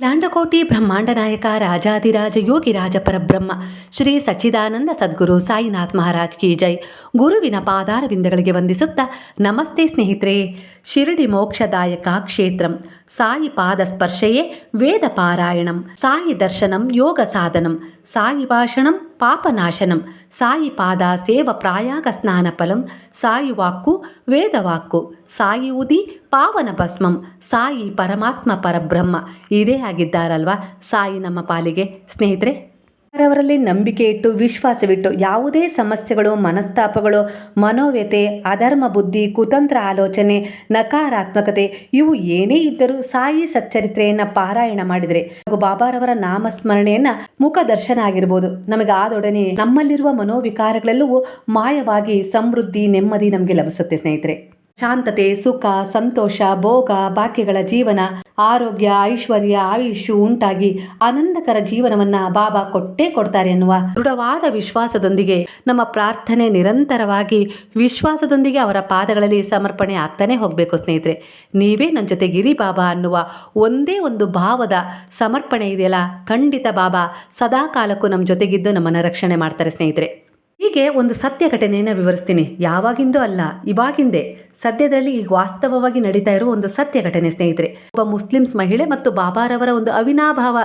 ಲಾಂಡಕೋಟಿ ಬ್ರಹ್ಮಾಂಡ ನಾಯಕ ರಾಜಾದಿರಾಜ ಯೋಗಿ ರಾಜ ಪರಬ್ರಹ್ಮ ಶ್ರೀ ಸಚ್ಚಿದಾನಂದ ಸದ್ಗುರು ಸಾಯಿನಾಥ್ ಮಹಾರಾಜ್ ಕಿ ಜೈ. ಗುರುವಿನ ಪಾದಾರವಿಂದಗಳಿಗೆ ವಂದಿಸುತ್ತಾ ನಮಸ್ತೆ ಸ್ನೇಹಿತರೆ. ಶಿರಡಿ ಮೋಕ್ಷದಾಯಕ ಕ್ಷೇತ್ರಂ. ಸಾಯಿ ಪಾದ ಸ್ಪರ್ಶೆಯೇ ವೇದ ಪಾರಾಯಣಂ. ಸಾಯಿ ದರ್ಶನಂ ಯೋಗ ಸಾಧನಂ. ಸಾಯಿ ಭಾಷಣಂ ಪಾಪನಾಶನಂ. ಸಾಯಿ ಪಾದ ಸೇವ ಪ್ರಾಯಾಗ ಸ್ನಾನ ಫಲಂ ಸಾಯಿ ವಾಕ್ಕು ವೇದವಾಕ್ಕು. ಸಾಯಿ ಉದಿ ಪಾವನ ಭಸ್ಮಂ, ಸಾಯಿ ಪರಮಾತ್ಮ ಪರಬ್ರಹ್ಮ. ಇದೇ ಆಗಿದ್ದಾರಲ್ವಾ ಸಾಯಿ ನಮ್ಮ ಪಾಲಿಗೆ? ಸ್ನೇಹಿತರೆ ಅವರಲ್ಲಿ ನಂಬಿಕೆ ಇಟ್ಟು, ವಿಶ್ವಾಸವಿಟ್ಟು, ಯಾವುದೇ ಸಮಸ್ಯೆಗಳು, ಮನಸ್ತಾಪಗಳು ಮನೋವ್ಯತೆ ಅಧರ್ಮ ಬುದ್ಧಿ, ಕುತಂತ್ರ ಆಲೋಚನೆ, ನಕಾರಾತ್ಮಕತೆ, ಇವು ಏನೇ ಇದ್ದರೂ ಸಾಯಿ ಸಚ್ಚರಿತ್ರೆಯನ್ನು ಪಾರಾಯಣ ಮಾಡಿದರೆ, ಹಾಗೂ ಬಾಬಾರವರ ನಾಮಸ್ಮರಣೆಯನ್ನು ಮುಖ ದರ್ಶನ ಆಗಿರ್ಬೋದು. ನಮಗೆ ಆದೊಡನೆ ನಮ್ಮಲ್ಲಿರುವ ಮನೋವಿಕಾರಗಳೆಲ್ಲವೂ ಮಾಯವಾಗಿ ಸಮೃದ್ಧಿ, ನೆಮ್ಮದಿ ನಮಗೆ ಲಭಿಸುತ್ತೆ ಸ್ನೇಹಿತರೆ. ಶಾಂತತೆ, ಸುಖ, ಸಂತೋಷ, ಭೋಗ ಬಾಕಿಗಳ ಜೀವನ, ಆರೋಗ್ಯ, ಐಶ್ವರ್ಯ, ಆಯುಷ್ಯು ಉಂಟಾಗಿ ಆನಂದಕರ ಜೀವನವನ್ನ ಬಾಬಾ ಕೊಟ್ಟೇ ಕೊಡ್ತಾರೆ ಎನ್ನುವ ದೃಢವಾದ ವಿಶ್ವಾಸದೊಂದಿಗೆ ನಮ್ಮ ಪ್ರಾರ್ಥನೆ ನಿರಂತರವಾಗಿ ವಿಶ್ವಾಸದೊಂದಿಗೆ ಅವರ ಪಾದಗಳಲ್ಲಿ ಸಮರ್ಪಣೆ ಆಗ್ತಾನೆ ಹೋಗಬೇಕು ಸ್ನೇಹಿತರೆ. ನೀವೇ ನನ್ನ ಜೊತೆಗಿರಿ ಬಾಬಾ ಅನ್ನುವ ಒಂದೇ ಒಂದು ಭಾವದ ಸಮರ್ಪಣೆ ಇದೆಯಲ್ಲ? ಖಂಡಿತ ಬಾಬಾ ಸದಾ ಕಾಲಕ್ಕೂ ನಮ್ಮ ಜೊತೆಗಿದ್ದು ನಮ್ಮನ್ನು ರಕ್ಷಣೆ ಮಾಡ್ತಾರೆ ಸ್ನೇಹಿತರೆ. ಹೀಗೆ ಒಂದು ಸತ್ಯ ಘಟನೆಯನ್ನು ವಿವರಿಸ್ತೀನಿ. ಯಾವಾಗಿಂದೂ ಅಲ್ಲ, ಇವಾಗಿಂದೆ. ಸದ್ಯದಲ್ಲಿ ಈಗ ವಾಸ್ತವವಾಗಿ ನಡೀತಾ ಇರೋ ಒಂದು ಸತ್ಯ ಘಟನೆ ಸ್ನೇಹಿತರೆ. ಒಬ್ಬ ಮುಸ್ಲಿಮ್ಸ್ ಮಹಿಳೆ ಮತ್ತು ಬಾಬಾರವರ ಒಂದು ಅವಿನಾಭಾವ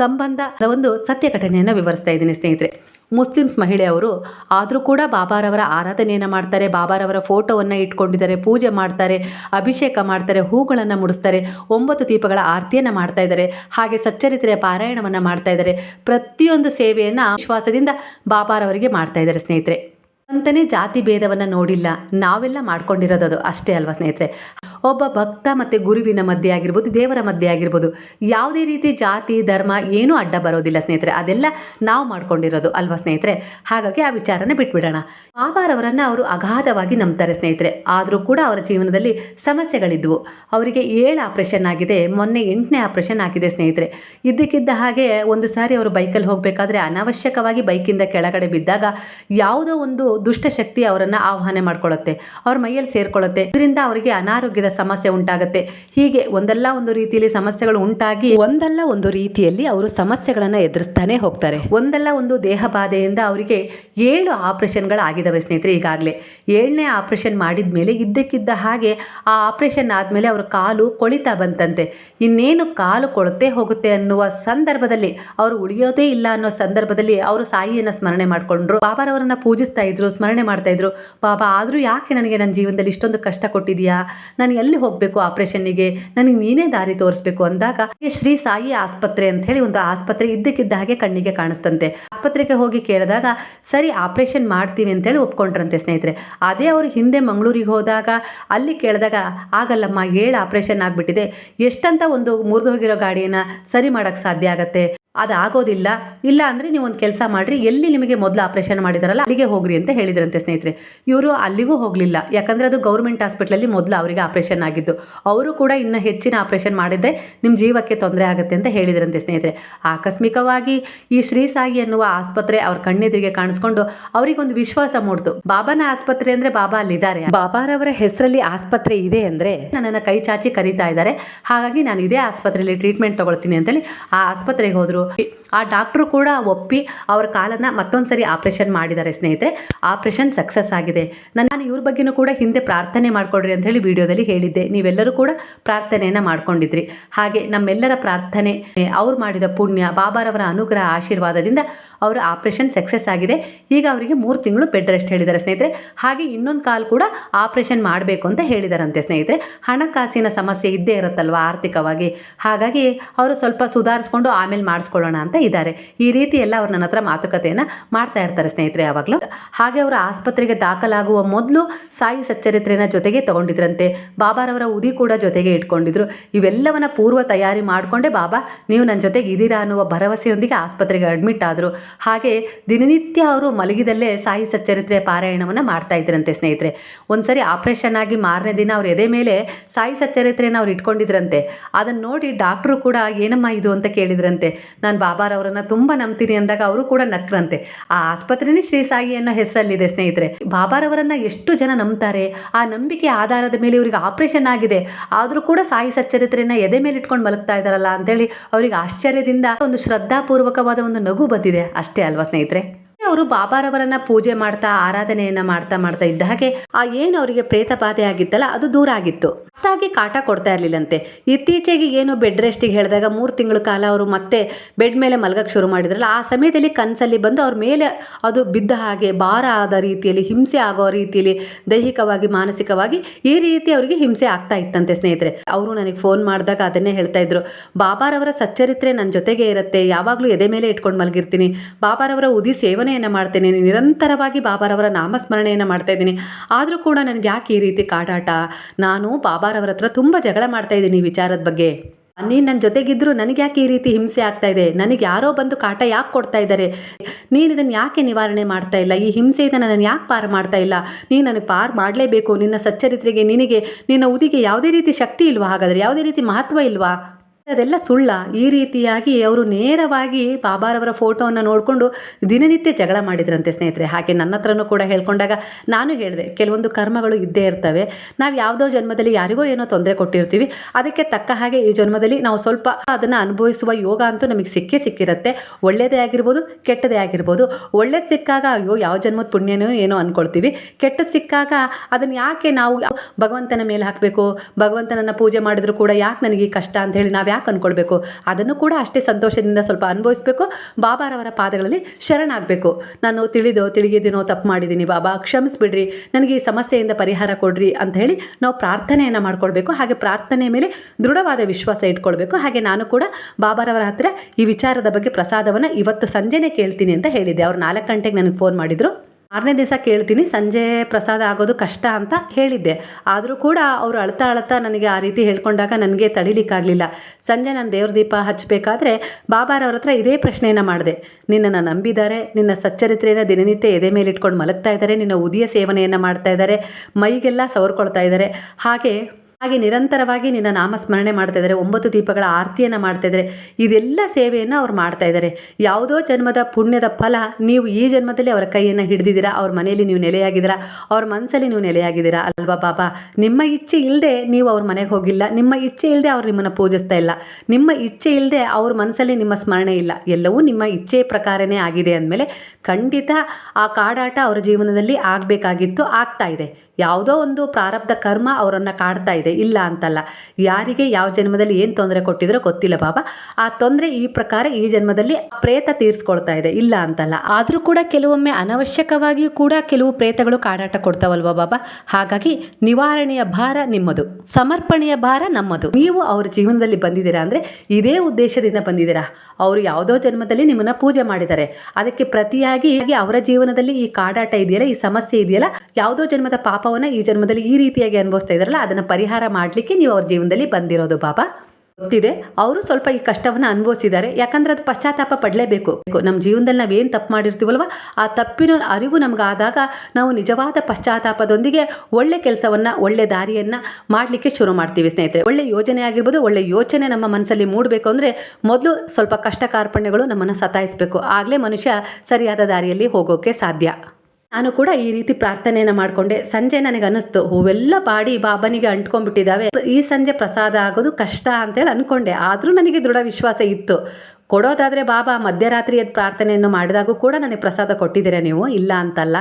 ಸಂಬಂಧ ಒಂದು ಸತ್ಯ ಘಟನೆಯನ್ನು ವಿವರಿಸ್ತಾ ಇದ್ದೀನಿ, ಸ್ನೇಹಿತರೆ. ಮುಸ್ಲಿಮ್ಸ್ ಮಹಿಳೆಯವರು ಆದರೂ ಕೂಡ ಬಾಬಾರವರ ಆರಾಧನೆಯನ್ನು ಮಾಡ್ತಾರೆ, ಬಾಬಾರವರ ಫೋಟೋವನ್ನು ಇಟ್ಕೊಂಡಿದ್ದಾರೆ, ಪೂಜೆ ಮಾಡ್ತಾರೆ, ಅಭಿಷೇಕ ಮಾಡ್ತಾರೆ, ಹೂಗಳನ್ನು ಮುಡಿಸ್ತಾರೆ, ಒಂಬತ್ತು ದೀಪಗಳ ಆರತಿಯನ್ನು ಮಾಡ್ತಾ ಇದ್ದಾರೆ, ಹಾಗೆ ಸಚ್ಚರಿತ್ರೆಯ ಪಾರಾಯಣವನ್ನು ಮಾಡ್ತಾ ಇದ್ದಾರೆ. ಪ್ರತಿಯೊಂದು ಸೇವೆಯನ್ನು ವಿಶ್ವಾಸದಿಂದ ಬಾಬಾರವರಿಗೆ ಮಾಡ್ತಾ ಇದ್ದಾರೆ ಸ್ನೇಹಿತರೆ. ಅಂತನೇ ಜಾತಿ ಭೇದವನ್ನು ನೋಡಿಲ್ಲ. ನಾವೆಲ್ಲ ಮಾಡ್ಕೊಂಡಿರೋದು ಅದು ಅಷ್ಟೇ ಅಲ್ವಾ ಸ್ನೇಹಿತರೆ? ಒಬ್ಬ ಭಕ್ತ ಮತ್ತು ಗುರುವಿನ ಮಧ್ಯೆ ಆಗಿರ್ಬೋದು, ದೇವರ ಮಧ್ಯೆ ಆಗಿರ್ಬೋದು, ಯಾವುದೇ ರೀತಿ ಜಾತಿ, ಧರ್ಮ ಏನೂ ಅಡ್ಡ ಬರೋದಿಲ್ಲ ಸ್ನೇಹಿತರೆ. ಅದೆಲ್ಲ ನಾವು ಮಾಡ್ಕೊಂಡಿರೋದು ಅಲ್ವಾ ಸ್ನೇಹಿತರೆ? ಹಾಗಾಗಿ ಆ ವಿಚಾರನ ಬಿಟ್ಬಿಡೋಣ. ಬಾಬಾರವರನ್ನು ಅವರು ಅಗಾಧವಾಗಿ ನಂಬ್ತಾರೆ ಸ್ನೇಹಿತರೆ. ಆದರೂ ಕೂಡ ಅವರ ಜೀವನದಲ್ಲಿ ಸಮಸ್ಯೆಗಳಿದ್ವು. ಅವರಿಗೆ ಏಳು ಆಪ್ರೇಷನ್ ಆಗಿದೆ, ಮೊನ್ನೆ ಎಂಟನೇ ಆಪ್ರೇಷನ್ ಆಗಿದೆ ಸ್ನೇಹಿತರೆ. ಇದ್ದಕ್ಕಿದ್ದ ಹಾಗೆ ಒಂದು ಸಾರಿ ಅವರು ಬೈಕಲ್ಲಿ ಹೋಗಬೇಕಾದ್ರೆ ಅನಾವಶ್ಯಕವಾಗಿ ಬೈಕಿಂದ ಕೆಳಗಡೆ ಬಿದ್ದಾಗ ಯಾವುದೋ ಒಂದು ದುಷ್ಟಶಕ್ತಿ ಅವರನ್ನು ಆಹ್ವಾನ ಮಾಡ್ಕೊಳ್ಳುತ್ತೆ, ಅವ್ರ ಮೈಯಲ್ಲಿ ಸೇರ್ಕೊಳ್ಳುತ್ತೆ. ಇದರಿಂದ ಅವರಿಗೆ ಅನಾರೋಗ್ಯದ ಸಮಸ್ಯೆ ಉಂಟಾಗುತ್ತೆ. ಹೀಗೆ ಒಂದಲ್ಲ ಒಂದು ರೀತಿಯಲ್ಲಿ ಸಮಸ್ಯೆಗಳು ಉಂಟಾಗಿ ಒಂದಲ್ಲ ಒಂದು ರೀತಿಯಲ್ಲಿ ಅವರು ಸಮಸ್ಯೆಗಳನ್ನು ಎದುರಿಸ್ತಾನೆ ಹೋಗ್ತಾರೆ. ಒಂದಲ್ಲ ಒಂದು ದೇಹ ಬಾಧೆಯಿಂದ ಅವರಿಗೆ ಏಳು ಆಪರೇಷನ್ಗಳು ಆಗಿದ್ದಾವೆ ಸ್ನೇಹಿತರೆ ಈಗಾಗಲೇ. ಏಳನೇ ಆಪರೇಷನ್ ಮಾಡಿದ ಮೇಲೆ ಇದ್ದಕ್ಕಿದ್ದ ಹಾಗೆ ಆ ಆಪರೇಷನ್ ಆದಮೇಲೆ ಅವರ ಕಾಲು ಕೊಳಿತಾ ಬಂತಂತೆ. ಇನ್ನೇನು ಕಾಲು ಕೊಳತೆ ಹೋಗುತ್ತೆ ಅನ್ನುವ ಸಂದರ್ಭದಲ್ಲಿ, ಅವರು ಉಳಿಯೋದೇ ಇಲ್ಲ ಅನ್ನೋ ಸಂದರ್ಭದಲ್ಲಿ ಅವರು ಸಾಯಿಯನ್ನು ಸ್ಮರಣೆ ಮಾಡಿಕೊಂಡ್ರು. ಬಾಬಾರವರನ್ನ ಪೂಜಿಸ್ತಾ ಇದ್ರು. ಸ್ಮರಣೆ ಮಾಡ್ತಾ ಇದ್ರು, ಪಾಪ, ಆದರೂ ಯಾಕೆ ನನಗೆ ನನ್ನ ಜೀವನದಲ್ಲಿ ಇಷ್ಟೊಂದು ಕಷ್ಟ ಕೊಟ್ಟಿದೆಯಾ? ನಾನು ಎಲ್ಲಿ ಹೋಗಬೇಕು ಆಪ್ರೇಷನ್ನಿಗೆ? ನನಗೆ ನೀನೇ ದಾರಿ ತೋರಿಸ್ಬೇಕು. ಅಂದಾಗ ಶ್ರೀ ಸಾಯಿ ಆಸ್ಪತ್ರೆ ಅಂತ ಹೇಳಿ ಒಂದು ಆಸ್ಪತ್ರೆ ಇದ್ದಕ್ಕಿದ್ದ ಹಾಗೆ ಕಣ್ಣಿಗೆ ಕಾಣಿಸ್ತಂತೆ. ಆಸ್ಪತ್ರೆಗೆ ಹೋಗಿ ಕೇಳಿದಾಗ, ಸರಿ, ಆಪರೇಷನ್ ಮಾಡ್ತೀವಿ ಅಂತೇಳಿ ಒಪ್ಕೊಂಡ್ರಂತೆ ಸ್ನೇಹಿತರೆ. ಅದೇ ಅವರು ಹಿಂದೆ ಮಂಗಳೂರಿಗೆ ಹೋದಾಗ, ಅಲ್ಲಿ ಕೇಳಿದಾಗ, ಆಗಲ್ಲಮ್ಮ, ಏಳು ಆಪರೇಷನ್ ಆಗಿಬಿಟ್ಟಿದೆ. ಎಷ್ಟಂತ ಒಂದು ಮುರಿದು ಹೋಗಿರೋ ಗಾಡಿಯನ್ನು ಸರಿ ಮಾಡೋಕ್ಕೆ ಸಾಧ್ಯ ಆಗತ್ತೆ? ಅದು ಆಗೋದಿಲ್ಲ ಇಲ್ಲ ಅಂದರೆ ನೀವು ಒಂದು ಕೆಲಸ ಮಾಡಿರಿ, ಎಲ್ಲಿ ನಿಮಗೆ ಮೊದಲು ಆಪರೇಷನ್ ಮಾಡಿದಾರಲ್ಲ ಅಲ್ಲಿಗೆ ಹೋಗ್ರಿ ಅಂತ ಹೇಳಿದ್ರಂತೆ ಸ್ನೇಹಿತರೆ. ಇವರು ಅಲ್ಲಿಗೂ ಹೋಗಲಿಲ್ಲ. ಯಾಕಂದರೆ ಅದು ಗೌರ್ಮೆಂಟ್ ಹಾಸ್ಪಿಟ್ಲಲ್ಲಿ ಮೊದಲು ಅವರಿಗೆ ಆಪರೇಷನ್ ಆಗಿದ್ದು. ಅವರು ಕೂಡ ಇನ್ನೂ ಹೆಚ್ಚಿನ ಆಪರೇಷನ್ ಮಾಡಿದರೆ ನಿಮ್ಮ ಜೀವಕ್ಕೆ ತೊಂದರೆ ಆಗುತ್ತೆ ಅಂತ ಹೇಳಿದ್ರಂತೆ ಸ್ನೇಹಿತರೆ. ಆಕಸ್ಮಿಕವಾಗಿ ಈ ಶ್ರೀ ಸಾಯಿ ಎನ್ನುವ ಆಸ್ಪತ್ರೆ ಅವ್ರ ಕಣ್ಣೆದುರಿಗೆ ಕಾಣಿಸ್ಕೊಂಡು ಅವರಿಗೊಂದು ವಿಶ್ವಾಸ ಮೂಡ್ತು. ಬಾಬಾನ ಆಸ್ಪತ್ರೆ ಅಂದರೆ ಬಾಬಾ ಅಲ್ಲಿದ್ದಾರೆ. ಬಾಬಾರವರ ಹೆಸರಲ್ಲಿ ಆಸ್ಪತ್ರೆ ಇದೆ ಅಂದರೆ ನನ್ನನ್ನು ಕೈ ಚಾಚಿ ಕರೀತಾ ಇದ್ದಾರೆ. ಹಾಗಾಗಿ ನಾನು ಇದೇ ಆಸ್ಪತ್ರೆಯಲ್ಲಿ ಟ್ರೀಟ್ಮೆಂಟ್ ತೊಗೊಳ್ತೀನಿ ಅಂತೇಳಿ ಆ ಆಸ್ಪತ್ರೆಗೆ ಹೋದರು. it ಆ ಡಾಕ್ಟ್ರು ಕೂಡ ಒಪ್ಪಿ ಅವರ ಕಾಲನ್ನು ಮತ್ತೊಂದು ಸರಿ ಆಪ್ರೇಷನ್ ಮಾಡಿದ್ದಾರೆ ಸ್ನೇಹಿತರೆ. ಆಪ್ರೇಷನ್ ಸಕ್ಸಸ್ ಆಗಿದೆ. ನಾನು ಇವ್ರ ಬಗ್ಗೆನೂ ಕೂಡ ಹಿಂದೆ ಪ್ರಾರ್ಥನೆ ಮಾಡಿಕೊಡ್ರಿ ಅಂತ ಹೇಳಿ ವಿಡಿಯೋದಲ್ಲಿ ಹೇಳಿದ್ದೆ. ನೀವೆಲ್ಲರೂ ಕೂಡ ಪ್ರಾರ್ಥನೆಯನ್ನು ಮಾಡ್ಕೊಂಡಿದ್ರಿ. ಹಾಗೆ ನಮ್ಮೆಲ್ಲರ ಪ್ರಾರ್ಥನೆ, ಅವ್ರು ಮಾಡಿದ ಪುಣ್ಯ, ಬಾಬಾರವರ ಅನುಗ್ರಹ, ಆಶೀರ್ವಾದದಿಂದ ಅವರ ಆಪ್ರೇಷನ್ ಸಕ್ಸಸ್ ಆಗಿದೆ. ಈಗ ಅವರಿಗೆ ಮೂರು ತಿಂಗಳು ಬೆಡ್ ರೆಸ್ಟ್ ಹೇಳಿದ್ದಾರೆ ಸ್ನೇಹಿತರೆ. ಹಾಗೆ ಇನ್ನೊಂದು ಕಾಲು ಕೂಡ ಆಪ್ರೇಷನ್ ಮಾಡಬೇಕು ಅಂತ ಹೇಳಿದಾರಂತೆ ಸ್ನೇಹಿತರೆ. ಹಣಕಾಸಿನ ಸಮಸ್ಯೆ ಇದ್ದೇ ಇರುತ್ತಲ್ವ ಆರ್ಥಿಕವಾಗಿ? ಹಾಗಾಗಿ ಅವರು ಸ್ವಲ್ಪ ಸುಧಾರಿಸ್ಕೊಂಡು ಆಮೇಲೆ ಮಾಡಿಸ್ಕೊಳ್ಳೋಣ ಅಂತ ಇದ್ದಾರೆ. ಈ ರೀತಿ ಎಲ್ಲ ಅವ್ರು ನನ್ನ ಹತ್ರ ಮಾತುಕತೆಯನ್ನು ಮಾಡ್ತಾ ಇರ್ತಾರೆ ಸ್ನೇಹಿತರೆ ಯಾವಾಗಲೂ. ಹಾಗೆ ಅವರ ಆಸ್ಪತ್ರೆಗೆ ದಾಖಲಾಗುವ ಮೊದಲು ಸಾಯಿ ಸಚ್ಚರಿತ್ರೆಯನ್ನ ಜೊತೆಗೆ ತಗೊಂಡಿದ್ರಂತೆ. ಬಾಬಾರವರ ಉದಿ ಕೂಡ ಜೊತೆಗೆ ಇಟ್ಕೊಂಡಿದ್ರು. ಇವೆಲ್ಲವನ್ನ ಪೂರ್ವ ತಯಾರಿ ಮಾಡಿಕೊಂಡೇ ಬಾಬಾ, ನೀವು ನನ್ನ ಜೊತೆಗೆ ಇದ್ದೀರಾ ಅನ್ನುವ ಭರವಸೆಯೊಂದಿಗೆ ಆಸ್ಪತ್ರೆಗೆ ಅಡ್ಮಿಟ್ ಆದರು. ಹಾಗೆ ದಿನನಿತ್ಯ ಅವರು ಮಲಗಿದಲ್ಲೇ ಸಾಯಿ ಸಚ್ಚರಿತ್ರೆಯ ಪಾರಾಯಣವನ್ನು ಮಾಡ್ತಾ ಇದ್ರಂತೆ ಸ್ನೇಹಿತರೆ. ಒಂದ್ಸರಿ ಆಪರೇಷನ್ ಆಗಿ ಮಾರನೇ ದಿನ ಅವ್ರ ಎದೆ ಮೇಲೆ ಸಾಯಿ ಸಚ್ಚರಿತ್ರೆನ ಅವ್ರು ಇಟ್ಕೊಂಡಿದ್ರಂತೆ. ಅದನ್ನು ನೋಡಿ ಡಾಕ್ಟ್ರು ಕೂಡ ಏನಮ್ಮ ಇದು ಅಂತ ಕೇಳಿದ್ರಂತೆ. ನಾನು ಬಾಬಾ ಬಾಬಾರವರನ್ನ ತುಂಬ ನಂಬ್ತೀನಿ ಅಂದಾಗ ಅವರು ಕೂಡ ನಕ್ರಂತೆ. ಆ ಆಸ್ಪತ್ರೆನೇ ಶ್ರೀ ಸಾಯಿ ಅನ್ನೋ ಹೆಸರಲ್ಲಿದೆ ಸ್ನೇಹಿತರೆ. ಬಾಬಾರವರನ್ನ ಎಷ್ಟು ಜನ ನಂಬ್ತಾರೆ? ಆ ನಂಬಿಕೆ ಆಧಾರದ ಮೇಲೆ ಇವರಿಗೆ ಆಪರೇಷನ್ ಆಗಿದೆ. ಆದರೂ ಕೂಡ ಸಾಯಿ ಸಚ್ಚರಿತ್ರೆಯನ್ನ ಎದೆ ಮೇಲೆ ಇಟ್ಕೊಂಡು ಮಲಗ್ತಾ ಇದ್ದಾರಲ್ಲ ಅಂತೇಳಿ ಅವರಿಗೆ ಆಶ್ಚರ್ಯದಿಂದ ಒಂದು ಶ್ರದ್ಧಾಪೂರ್ವಕವಾದ ಒಂದು ನಗು ಬಂದಿದೆ. ಅಷ್ಟೇ ಅಲ್ವಾ ಸ್ನೇಹಿತರೆ? ಅವರು ಬಾಬಾರವರನ್ನ ಪೂಜೆ ಮಾಡ್ತಾ, ಆರಾಧನೆಯನ್ನ ಮಾಡ್ತಾ ಮಾಡ್ತಾ ಇದ್ದ ಹಾಗೆ ಆ ಏನು ಅವರಿಗೆ ಪ್ರೇತ ಬಾಧೆ ಆಗಿತ್ತಲ್ಲ, ಅದು ದೂರ ಆಗಿತ್ತು. ಅಷ್ಟಾಗಿ ಕಾಟ ಕೊಡ್ತಾ ಇರ್ಲಿಲ್ಲಂತೆ. ಇತ್ತೀಚೆಗೆ ಏನು ಬೆಡ್ ರೆಸ್ಟಿಗೆ ಹೇಳಿದಾಗ ಮೂರು ತಿಂಗಳ ಕಾಲ ಅವರು ಮತ್ತೆ ಬೆಡ್ ಮೇಲೆ ಮಲಗಕ್ಕೆ ಶುರು ಮಾಡಿದ್ರಲ್ಲ, ಆ ಸಮಯದಲ್ಲಿ ಕನಸಲ್ಲಿ ಬಂದು ಅವ್ರ ಮೇಲೆ ಅದು ಬಿದ್ದ ಹಾಗೆ ಭಾರ ಆದ ರೀತಿಯಲ್ಲಿ, ಹಿಂಸೆ ಆಗೋ ರೀತಿಯಲ್ಲಿ ದೈಹಿಕವಾಗಿ, ಮಾನಸಿಕವಾಗಿ ಈ ರೀತಿ ಅವರಿಗೆ ಹಿಂಸೆ ಆಗ್ತಾ ಇತ್ತಂತೆ ಸ್ನೇಹಿತರೆ. ಅವರು ನನಗೆ ಫೋನ್ ಮಾಡಿದಾಗ ಅದನ್ನೇ ಹೇಳ್ತಾ ಇದ್ರು, ಬಾಬಾರವರ ಸಚ್ಚರಿತ್ರೆ ನನ್ನ ಜೊತೆಗೆ ಇರುತ್ತೆ, ಯಾವಾಗಲೂ ಎದೆ ಮೇಲೆ ಇಟ್ಕೊಂಡು ಮಲಗಿರ್ತೀನಿ. ಬಾಬಾರವರ ಉದಿ ಸೇವನೆಯನ್ನು ಮಾಡ್ತೇನೆ. ನಿರಂತರವಾಗಿ ಬಾಬಾರವರ ನಾಮಸ್ಮರಣೆಯನ್ನು ಮಾಡ್ತಾ ಇದ್ದೀನಿ. ಆದರೂ ಕೂಡ ನನಗೆ ಯಾಕೆ ಈ ರೀತಿ ಕಾಡಾಟ? ನಾನು ಬಾಬಾರವರ ಹತ್ರ ತುಂಬ ಜಗಳ ಮಾಡ್ತಾ ಇದ್ದೀನಿ ವಿಚಾರದ ಬಗ್ಗೆ. ನೀನು ನನ್ನ ಜೊತೆಗಿದ್ದರೂ ನನಗೆ ಯಾಕೆ ಈ ರೀತಿ ಹಿಂಸೆ ಆಗ್ತಾ ಇದೆ? ನನಗೆ ಯಾರೋ ಬಂದು ಕಾಟ ಯಾಕೆ ಕೊಡ್ತಾ ಇದ್ದಾರೆ? ನೀನು ಇದನ್ನು ಯಾಕೆ ನಿವಾರಣೆ ಮಾಡ್ತಾ ಇಲ್ಲ? ಈ ಹಿಂಸೆಯಿಂದ ನಾನು ಯಾಕೆ ಪಾರು ಮಾಡ್ತಾ ಇಲ್ಲ? ನೀನು ನನಗೆ ಪಾರು ಮಾಡಲೇಬೇಕು. ನಿನ್ನ ಸಚ್ಚರಿತ್ರೆಗೆ ನಿನಗೆ, ನಿನ್ನ ಉದಿಗೆ ಯಾವುದೇ ರೀತಿ ಶಕ್ತಿ ಇಲ್ವಾ? ಹಾಗಾದರೆ ಯಾವುದೇ ರೀತಿ ಮಹತ್ವ ಇಲ್ವಾ? ಅದೆಲ್ಲ ಸುಳ್ಳ. ಈ ರೀತಿಯಾಗಿ ಅವರು ನೇರವಾಗಿ ಬಾಬಾರವರ ಫೋಟೋವನ್ನು ನೋಡಿಕೊಂಡು ದಿನನಿತ್ಯ ಜಗಳ ಮಾಡಿದ್ರಂತೆ ಸ್ನೇಹಿತರೆ. ಹಾಗೆ ನನ್ನ ಹತ್ರನೂ ಕೂಡ ಹೇಳ್ಕೊಂಡಾಗ ನಾನು ಹೇಳಿದೆ, ಕೆಲವೊಂದು ಕರ್ಮಗಳು ಇದ್ದೇ ಇರ್ತವೆ. ನಾವು ಯಾವುದೋ ಜನ್ಮದಲ್ಲಿ ಯಾರಿಗೋ ಏನೋ ತೊಂದರೆ ಕೊಟ್ಟಿರ್ತೀವಿ. ಅದಕ್ಕೆ ತಕ್ಕ ಹಾಗೆ ಈ ಜನ್ಮದಲ್ಲಿ ನಾವು ಸ್ವಲ್ಪ ಅದನ್ನು ಅನುಭವಿಸುವ ಯೋಗ ಅಂತೂ ನಮಗೆ ಸಿಕ್ಕೇ ಸಿಕ್ಕಿರುತ್ತೆ. ಒಳ್ಳೆಯದೇ ಆಗಿರ್ಬೋದು, ಕೆಟ್ಟದೇ ಆಗಿರ್ಬೋದು. ಒಳ್ಳೇದು ಸಿಕ್ಕಾಗ ಅಯ್ಯೋ, ಯಾವ ಜನ್ಮದ ಪುಣ್ಯನೂ ಏನೋ ಅಂದ್ಕೊಳ್ತೀವಿ ಕೆಟ್ಟದ್ದು ಸಿಕ್ಕಾಗ ಅದನ್ನು ಯಾಕೆ ನಾವು ಭಗವಂತನ ಮೇಲೆ ಹಾಕಬೇಕು? ಭಗವಂತನನ್ನು ಪೂಜೆ ಮಾಡಿದ್ರು ಕೂಡ ಯಾಕೆ ನನಗೆ ಕಷ್ಟ? ಅಂತ ಹೇಳಿ ನಾವು ಯಾಕೆ ಅಂದ್ಕೊಳ್ಬೇಕು ಅದನ್ನು ಕೂಡ ಅಷ್ಟೇ ಸಂತೋಷದಿಂದ ಸ್ವಲ್ಪ ಅನುಭವಿಸ್ಬೇಕು. ಬಾಬಾರವರ ಪಾದಗಳಲ್ಲಿ ಶರಣಾಗಬೇಕು. ನಾನು ತಿಳಿದೋ ತಿಳಿಗಿದ್ದೀನೋ ತಪ್ಪು ಮಾಡಿದ್ದೀನಿ ಬಾಬಾ, ಕ್ಷಮಿಸ್ಬಿಡ್ರಿ. ನನಗೆ ಈ ಸಮಸ್ಯೆಯಿಂದ ಪರಿಹಾರ ಕೊಡ್ರಿ ಅಂತ ಹೇಳಿ ನಾವು ಪ್ರಾರ್ಥನೆಯನ್ನು ಮಾಡ್ಕೊಳ್ಬೇಕು. ಹಾಗೆ ಪ್ರಾರ್ಥನೆ ಮೇಲೆ ದೃಢವಾದ ವಿಶ್ವಾಸ ಇಟ್ಕೊಳ್ಬೇಕು. ಹಾಗೆ ನಾನು ಕೂಡ ಬಾಬಾರವರ ಹತ್ರ ಈ ವಿಚಾರದ ಬಗ್ಗೆ ಪ್ರಸಾದವನ್ನು ಇವತ್ತು ಸಂಜೆನೇ ಕೇಳ್ತೀನಿ ಅಂತ ಹೇಳಿದ್ದೆ. ಅವ್ರು ನಾಲ್ಕು ಗಂಟೆಗೆ ನನಗೆ ಫೋನ್ ಮಾಡಿದರು. ಮಾರನೇ ದಿವಸ ಕೇಳ್ತೀನಿ, ಸಂಜೆ ಪ್ರಸಾದ ಆಗೋದು ಕಷ್ಟ ಅಂತ ಹೇಳಿದ್ದೆ. ಆದರೂ ಕೂಡ ಅವರು ಅಳ್ತಾ ಅಳ್ತಾ ನನಗೆ ಆ ರೀತಿ ಹೇಳ್ಕೊಂಡಾಗ ನನಗೆ ತಡಿಲಿಕ್ಕಾಗಲಿಲ್ಲ. ಸಂಜೆ ನಾನು ದೇವ್ರ ದೀಪ ಹಚ್ಚಬೇಕಾದ್ರೆ ಬಾಬಾರವ್ರ ಹತ್ರ ಇದೇ ಪ್ರಶ್ನೆಯನ್ನು ಮಾಡಿದೆ. ನಿನ್ನನ್ನು ನಂಬಿದ್ದಾರೆ ನಿನ್ನ ಸಚ್ಚರಿತ್ರೆಯನ್ನು ದಿನನಿತ್ಯ ಎದೆ ಮೇಲೆ ಇಟ್ಕೊಂಡು ಮಲಗ್ತಾ ಇದ್ದಾರೆ ನಿನ್ನ ಉದಿಯ ಸೇವನೆಯನ್ನು ಮಾಡ್ತಾ ಇದ್ದಾರೆ ಮೈಗೆಲ್ಲ ಸವರ್ಕೊಳ್ತಾ ಇದ್ದಾರೆ ಹಾಗೆ ಹಾಗೆ ನಿರಂತರವಾಗಿ ನಿನ್ನ ನಾಮಸ್ಮರಣೆ ಮಾಡ್ತಾ ಇದ್ದಾರೆ, ಒಂಬತ್ತು ದೀಪಗಳ ಆರತಿಯನ್ನು ಮಾಡ್ತಾ ಇದ್ದಾರೆ. ಇದೆಲ್ಲ ಸೇವೆಯನ್ನು ಅವ್ರು ಮಾಡ್ತಾ ಇದ್ದಾರೆ. ಯಾವುದೋ ಜನ್ಮದ ಪುಣ್ಯದ ಫಲ ನೀವು ಈ ಜನ್ಮದಲ್ಲಿ ಅವರ ಕೈಯನ್ನು ಹಿಡಿದಿದ್ದೀರಾ, ಅವ್ರ ಮನೆಯಲ್ಲಿ ನೀವು ನೆಲೆಯಾಗಿದ್ದೀರಾ, ಅವ್ರ ಮನಸ್ಸಲ್ಲಿ ನೀವು ನೆಲೆಯಾಗಿದ್ದೀರಾ ಅಲ್ವಾ ಬಾಬಾ ನಿಮ್ಮ ಇಚ್ಛೆ ಇಲ್ಲದೆ ನೀವು ಅವ್ರ ಮನೆಗೆ ಹೋಗಿಲ್ಲ, ನಿಮ್ಮ ಇಚ್ಛೆ ಇಲ್ಲದೆ ಅವ್ರು ನಿಮ್ಮನ್ನು ಪೂಜಿಸ್ತಾ ಇಲ್ಲ, ನಿಮ್ಮ ಇಚ್ಛೆ ಇಲ್ಲದೆ ಅವ್ರ ಮನಸ್ಸಲ್ಲಿ ನಿಮ್ಮ ಸ್ಮರಣೆ ಇಲ್ಲ. ಎಲ್ಲವೂ ನಿಮ್ಮ ಇಚ್ಛೆ ಪ್ರಕಾರನೇ ಆಗಿದೆ ಅಂದಮೇಲೆ ಖಂಡಿತ ಆ ಕಾಡಾಟ ಅವರ ಜೀವನದಲ್ಲಿ ಆಗಬೇಕಾಗಿತ್ತು, ಆಗ್ತಾ ಇದೆ. ಯಾವುದೋ ಒಂದು ಪ್ರಾರಬ್ಧ ಕರ್ಮ ಅವರನ್ನು ಕಾಡ್ತಾ ಇದೆ. ಇಲ್ಲ ಅಂತಲ್ಲ. ಯಾರಿಗೆ ಯಾವ ಜನ್ಮದಲ್ಲಿ ಏನು ತೊಂದರೆ ಕೊಟ್ಟಿದ್ರೋ ಗೊತ್ತಿಲ್ಲ ಬಾಬಾ ಆ ತೊಂದರೆ ಈ ಪ್ರಕಾರ ಈ ಜನ್ಮದಲ್ಲಿ ಪ್ರೇತ ತೀರಿಸ್ಕೊಳ್ತಾ ಇದೆ. ಇಲ್ಲ ಅಂತಲ್ಲ. ಆದರೂ ಕೂಡ ಕೆಲವೊಮ್ಮೆ ಅನವಶ್ಯಕವಾಗಿಯೂ ಕೂಡ ಕೆಲವು ಪ್ರೇತಗಳು ಕಾಡಾಟ ಕೊಡ್ತಾವಲ್ವಾ ಬಾಬಾ ಹಾಗಾಗಿ ನಿವಾರಣೆಯ ಭಾರ ನಿಮ್ಮದು. ಸಮರ್ಪಣೆಯ ಭಾರ ನಮ್ಮದು. ನೀವು ಅವ್ರ ಜೀವನದಲ್ಲಿ ಬಂದಿದ್ದೀರಾ ಅಂದರೆ ಇದೇ ಉದ್ದೇಶದಿಂದ ಬಂದಿದ್ದೀರಾ. ಅವರು ಯಾವುದೋ ಜನ್ಮದಲ್ಲಿ ನಿಮ್ಮನ್ನ ಪೂಜೆ ಮಾಡಿದ್ದಾರೆ. ಅದಕ್ಕೆ ಪ್ರತಿಯಾಗಿ ಅವರ ಜೀವನದಲ್ಲಿ ಈ ಕಾಡಾಟ ಇದೆಯಲ್ಲ, ಈ ಸಮಸ್ಯೆ ಇದೆಯಲ್ಲ, ಯಾವುದೋ ಜನ್ಮದ ಪಾಪವನ್ನ ಈ ಜನ್ಮದಲ್ಲಿ ಈ ರೀತಿಯಾಗಿ ಅನುಭವಿಸ್ತಾ ಇದ್ದಾರಲ್ಲ, ಅದನ್ನು ಪರಿಹಾರ ಮಾಡಲಿಕ್ಕೆ ನೀವು ಅವ್ರ ಜೀವನದಲ್ಲಿ ಬಂದಿರೋದು ಬಾಬಾ ಗೊತ್ತಿದೆ, ಅವರು ಸ್ವಲ್ಪ ಈ ಕಷ್ಟವನ್ನು ಅನುಭವಿಸಿದ್ದಾರೆ. ಯಾಕಂದ್ರೆ ಅದು ಪಶ್ಚಾತ್ತಾಪ ಪಡಲೇಬೇಕು. ನಮ್ಮ ಜೀವನದಲ್ಲಿ ನಾವು ಏನು ತಪ್ಪು ಮಾಡಿರ್ತೀವಲ್ವ, ಆ ತಪ್ಪಿನ ಅರಿವು ನಮಗಾದಾಗ ನಾವು ನಿಜವಾದ ಪಶ್ಚಾತ್ತಾಪದೊಂದಿಗೆ ಒಳ್ಳೆ ಕೆಲಸವನ್ನು, ಒಳ್ಳೆ ದಾರಿಯನ್ನು ಮಾಡಲಿಕ್ಕೆ ಶುರು ಮಾಡ್ತೀವಿ ಸ್ನೇಹಿತರೆ. ಒಳ್ಳೆ ಯೋಜನೆ ಆಗಿರ್ಬೋದು, ಒಳ್ಳೆ ಯೋಚನೆ ನಮ್ಮ ಮನಸ್ಸಲ್ಲಿ ಮೂಡಬೇಕು ಅಂದರೆ ಮೊದಲು ಸ್ವಲ್ಪ ಕಷ್ಟ ಕಾರ್ಪಣ್ಯಗಳು ನಮ್ಮನ್ನು ಸತಾಯಿಸಬೇಕು. ಆಗಲೇ ಮನುಷ್ಯ ಸರಿಯಾದ ದಾರಿಯಲ್ಲಿ ಹೋಗೋಕ್ಕೆ ಸಾಧ್ಯ. ನಾನು ಕೂಡ ಈ ರೀತಿ ಪ್ರಾರ್ಥನೆಯನ್ನ ಮಾಡಿಕೊಂಡೆ. ಸಂಜೆ ನನಗೆ ಅನ್ನಿಸ್ತು ಹೂವೆಲ್ಲ ಬಾಡಿ ಬಾಬನಿಗೆ ಅಂಟ್ಕೊಂಡ್ಬಿಟ್ಟಿದ್ದಾವೆ. ಈ ಸಂಜೆ ಪ್ರಸಾದ ಆಗೋದು ಕಷ್ಟ ಅಂತೇಳಿ ಅಂದ್ಕೊಂಡೆ ಆದರೂ ನನಗೆ ದೃಢ ವಿಶ್ವಾಸ ಇತ್ತು. ಕೊಡೋದಾದರೆ ಬಾಬಾ ಮಧ್ಯರಾತ್ರಿ ಎದ್ದು ಪ್ರಾರ್ಥನೆಯನ್ನು ಮಾಡಿದಾಗೂ ಕೂಡ ನನಗೆ ಪ್ರಸಾದ ಕೊಟ್ಟಿದ್ದೀರಾ ನೀವು? ಇಲ್ಲ ಅಂತಲ್ಲ.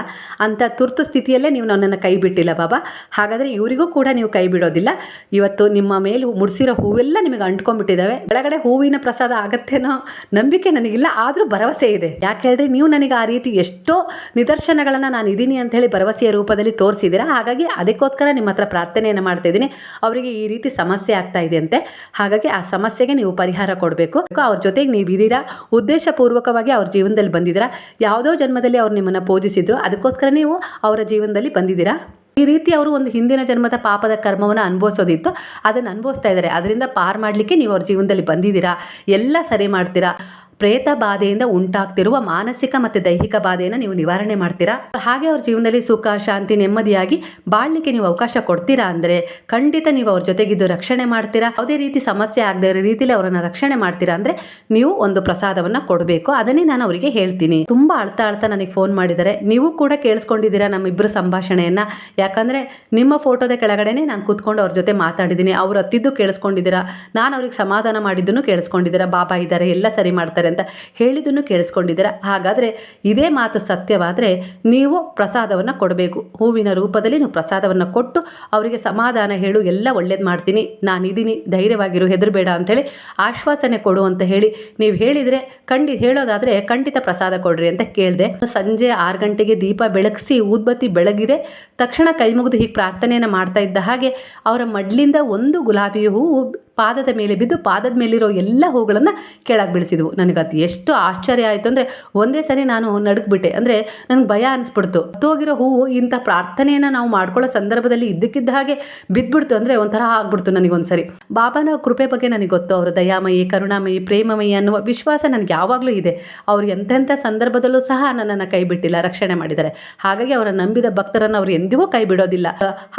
ಅಂಥ ತುರ್ತು ಸ್ಥಿತಿಯಲ್ಲೇ ನೀವು ನನ್ನನ್ನು ಕೈ ಬಿಟ್ಟಿಲ್ಲ ಬಾಬಾ. ಹಾಗಾದರೆ ಇವರಿಗೂ ಕೂಡ ನೀವು ಕೈ ಬಿಡೋದಿಲ್ಲ. ಇವತ್ತು ನಿಮ್ಮ ಮೇಲೆ ಮುಡಿಸಿರೋ ಹೂವೆಲ್ಲ ನಿಮಗೆ ಅಂಟ್ಕೊಂಡ್ಬಿಟ್ಟಿದ್ದಾವೆ. ಕೆಳಗಡೆ ಹೂವಿನ ಪ್ರಸಾದ ಆಗತ್ತೇನೋ ನಂಬಿಕೆ ನನಗಿಲ್ಲ. ಆದರೂ ಭರವಸೆ ಇದೆ. ಯಾಕೆ ಹೇಳ್ರಿ ನೀವು ನನಗೆ ಆ ರೀತಿ ಎಷ್ಟೋ ನಿದರ್ಶನಗಳನ್ನು ನಾನು ಇದ್ದೀನಿ ಅಂತ ಹೇಳಿ ಭರವಸೆಯ ರೂಪದಲ್ಲಿ ತೋರಿಸಿದ್ದೀರಾ? ಹಾಗಾಗಿ ಅದಕ್ಕೋಸ್ಕರ ನಿಮ್ಮ ಹತ್ರ ಪ್ರಾರ್ಥನೆಯನ್ನು ಮಾಡ್ತಾ ಇದ್ದೀನಿ. ಅವರಿಗೆ ಈ ರೀತಿ ಸಮಸ್ಯೆ ಆಗ್ತಾ ಇದೆ ಅಂತೆ ಹಾಗಾಗಿ ಆ ಸಮಸ್ಯೆಗೆ ನೀವು ಪರಿಹಾರ ಕೊಡಬೇಕು. ಅವ್ರ ಜೊತೆಗೆ ನೀವು ಇದ್ದೀರಾ ಉದ್ದೇಶಪೂರ್ವಕವಾಗಿ ಅವ್ರ ಜೀವನದಲ್ಲಿ ಬಂದಿದ್ದೀರಾ ಯಾವುದೋ ಜನ್ಮದಲ್ಲಿ ಅವ್ರು ನಿಮ್ಮನ್ನು ಪೂಜಿಸಿದ್ರು, ಅದಕ್ಕೋಸ್ಕರ ನೀವು ಅವರ ಜೀವನದಲ್ಲಿ ಬಂದಿದ್ದೀರಾ ಈ ರೀತಿ ಅವರು ಒಂದು ಹಿಂದಿನ ಜನ್ಮದ ಪಾಪದ ಕರ್ಮವನ್ನು ಅನುಭವಿಸೋದಿತ್ತು, ಅದನ್ನು ಅನುಭವಿಸ್ತಾ ಇದ್ದಾರೆ. ಅದರಿಂದ ಪಾರು ಮಾಡಲಿಕ್ಕೆ ನೀವು ಅವ್ರ ಜೀವನದಲ್ಲಿ ಬಂದಿದ್ದೀರಾ ಎಲ್ಲ ಸರಿ ಮಾಡ್ತೀರಾ? ಪ್ರೇತ ಬಾಧೆಯಿಂದ ಉಂಟಾಗ್ತಿರುವ ಮಾನಸಿಕ ಮತ್ತು ದೈಹಿಕ ಬಾಧೆಯನ್ನು ನೀವು ನಿವಾರಣೆ ಮಾಡ್ತೀರಾ? ಹಾಗೆ ಅವ್ರ ಜೀವನದಲ್ಲಿ ಸುಖ, ಶಾಂತಿ, ನೆಮ್ಮದಿಯಾಗಿ ಬಾಳ್ಲಿಕ್ಕೆ ನೀವು ಅವಕಾಶ ಕೊಡ್ತೀರಾ ಅಂದರೆ ಖಂಡಿತ ನೀವು ಅವ್ರ ಜೊತೆಗಿದ್ದು ರಕ್ಷಣೆ ಮಾಡ್ತೀರಾ? ಯಾವುದೇ ರೀತಿ ಸಮಸ್ಯೆ ಆಗದೆ ಇರೋ ರೀತಿಯಲ್ಲಿ ಅವರನ್ನು ರಕ್ಷಣೆ ಮಾಡ್ತೀರಾ ಅಂದರೆ ನೀವು ಒಂದು ಪ್ರಸಾದವನ್ನು ಕೊಡಬೇಕು. ಅದನ್ನೇ ನಾನು ಅವರಿಗೆ ಹೇಳ್ತೀನಿ. ತುಂಬ ಅಳ್ತಾ ಅಳ್ತಾ ನನಗೆ ಫೋನ್ ಮಾಡಿದ್ದಾರೆ. ನೀವು ಕೂಡ ಕೇಳಿಸ್ಕೊಂಡಿದ್ದೀರಾ ನಮ್ಮಿಬ್ಬರ ಸಂಭಾಷಣೆಯನ್ನು? ಯಾಕಂದರೆ ನಿಮ್ಮ ಫೋಟೋದ ಕೆಳಗಡೆನೆ ನಾನು ಕೂತ್ಕೊಂಡು ಅವ್ರ ಜೊತೆ ಮಾತಾಡಿದ್ದೀನಿ. ಅವ್ರು ಹತ್ತಿದ್ದು ಕೇಳಿಸ್ಕೊಂಡಿದ್ದೀರಾ? ನಾನು ಅವ್ರಿಗೆ ಸಮಾಧಾನ ಮಾಡಿದ್ದನ್ನು ಕೇಳಿಸ್ಕೊಂಡಿದ್ದೀರಾ? ಬಾಬಾ ಇದ್ದಾರೆ, ಎಲ್ಲ ಸರಿ ಮಾಡ್ತಾರೆ. ಅಂತ ಹೇಳಿದ್ದನ್ನು ಕೇಳಿಸ್ಕೊಂಡಿದ್ದೀರಾ. ಹಾಗಾದರೆ ಇದೇ ಮಾತು ಸತ್ಯವಾದರೆ ನೀವು ಪ್ರಸಾದವನ್ನು ಕೊಡಬೇಕು. ಹೂವಿನ ರೂಪದಲ್ಲಿ ನೀವು ಪ್ರಸಾದವನ್ನು ಕೊಟ್ಟು ಅವರಿಗೆ ಸಮಾಧಾನ ಹೇಳು, ಎಲ್ಲ ಒಳ್ಳೇದು ಮಾಡ್ತೀನಿ, ನಾನಿದ್ದೀನಿ, ಧೈರ್ಯವಾಗಿರು, ಹೆದರಬೇಡ ಅಂಥೇಳಿ ಆಶ್ವಾಸನೆ ಕೊಡು ಅಂತ ಹೇಳಿ ನೀವು ಹೇಳಿದರೆ ಖಂಡಿ, ಹೇಳೋದಾದರೆ ಖಂಡಿತ ಪ್ರಸಾದ ಕೊಡ್ರಿ ಅಂತ ಕೇಳಿದೆ. ಸಂಜೆ ಆರು ಗಂಟೆಗೆ ದೀಪ ಬೆಳಗಿಸಿ ಊದ್ಬತ್ತಿ ಬೆಳಗಿದೆ. ತಕ್ಷಣ ಕೈ ಮುಗಿದು ಹೀಗೆ ಪ್ರಾರ್ಥನೆಯನ್ನು ಮಾಡ್ತಾ ಇದ್ದ ಹಾಗೆ ಅವರ ಮಡ್ಲಿಂದ ಒಂದು ಗುಲಾಬಿ ಹೂವು ಪಾದದ ಮೇಲೆ ಬಿದ್ದು ಪಾದದ ಮೇಲಿರೋ ಎಲ್ಲ ಹೂಗಳನ್ನು ಕೆಳಗೆ ಬೆಳೆಸಿದ್ವು. ನನಗೆ ಅದು ಎಷ್ಟು ಆಶ್ಚರ್ಯ ಆಯಿತು ಅಂದರೆ ಒಂದೇ ಸರಿ ನಾನು ನಡುಗ್ಬಿಟ್ಟೆ. ಅಂದರೆ ನನಗೆ ಭಯ ಅನಿಸ್ಬಿಡ್ತು. ಹೋಗಿರೋ ಹೂವು ಇಂಥ ಪ್ರಾರ್ಥನೆಯನ್ನು ನಾವು ಮಾಡ್ಕೊಳ್ಳೋ ಸಂದರ್ಭದಲ್ಲಿ ಇದ್ದಕ್ಕಿದ್ದ ಹಾಗೆ ಬಿದ್ದುಬಿಡ್ತು ಅಂದರೆ ಒಂಥರ ಆಗ್ಬಿಡ್ತು ನನಗೊಂದು ಸರಿ ಬಾಬಾನ ಕೃಪೆ ಬಗ್ಗೆ ನನಗೆ ಗೊತ್ತು. ಅವರು ದಯಾಮಯಿ, ಕರುಣಾಮಯಿ, ಪ್ರೇಮಮಯಿ ಅನ್ನುವ ವಿಶ್ವಾಸ ನನಗೆ ಯಾವಾಗಲೂ ಇದೆ. ಅವರು ಎಂಥೆಂಥ ಸಂದರ್ಭದಲ್ಲೂ ಸಹ ನನ್ನನ್ನು ಕೈ ಬಿಟ್ಟಿಲ್ಲ, ರಕ್ಷಣೆ ಮಾಡಿದ್ದಾರೆ. ಹಾಗಾಗಿ ಅವರ ನಂಬಿದ ಭಕ್ತರನ್ನು ಅವರು ಎಂದಿಗೂ ಕೈ ಬಿಡೋದಿಲ್ಲ.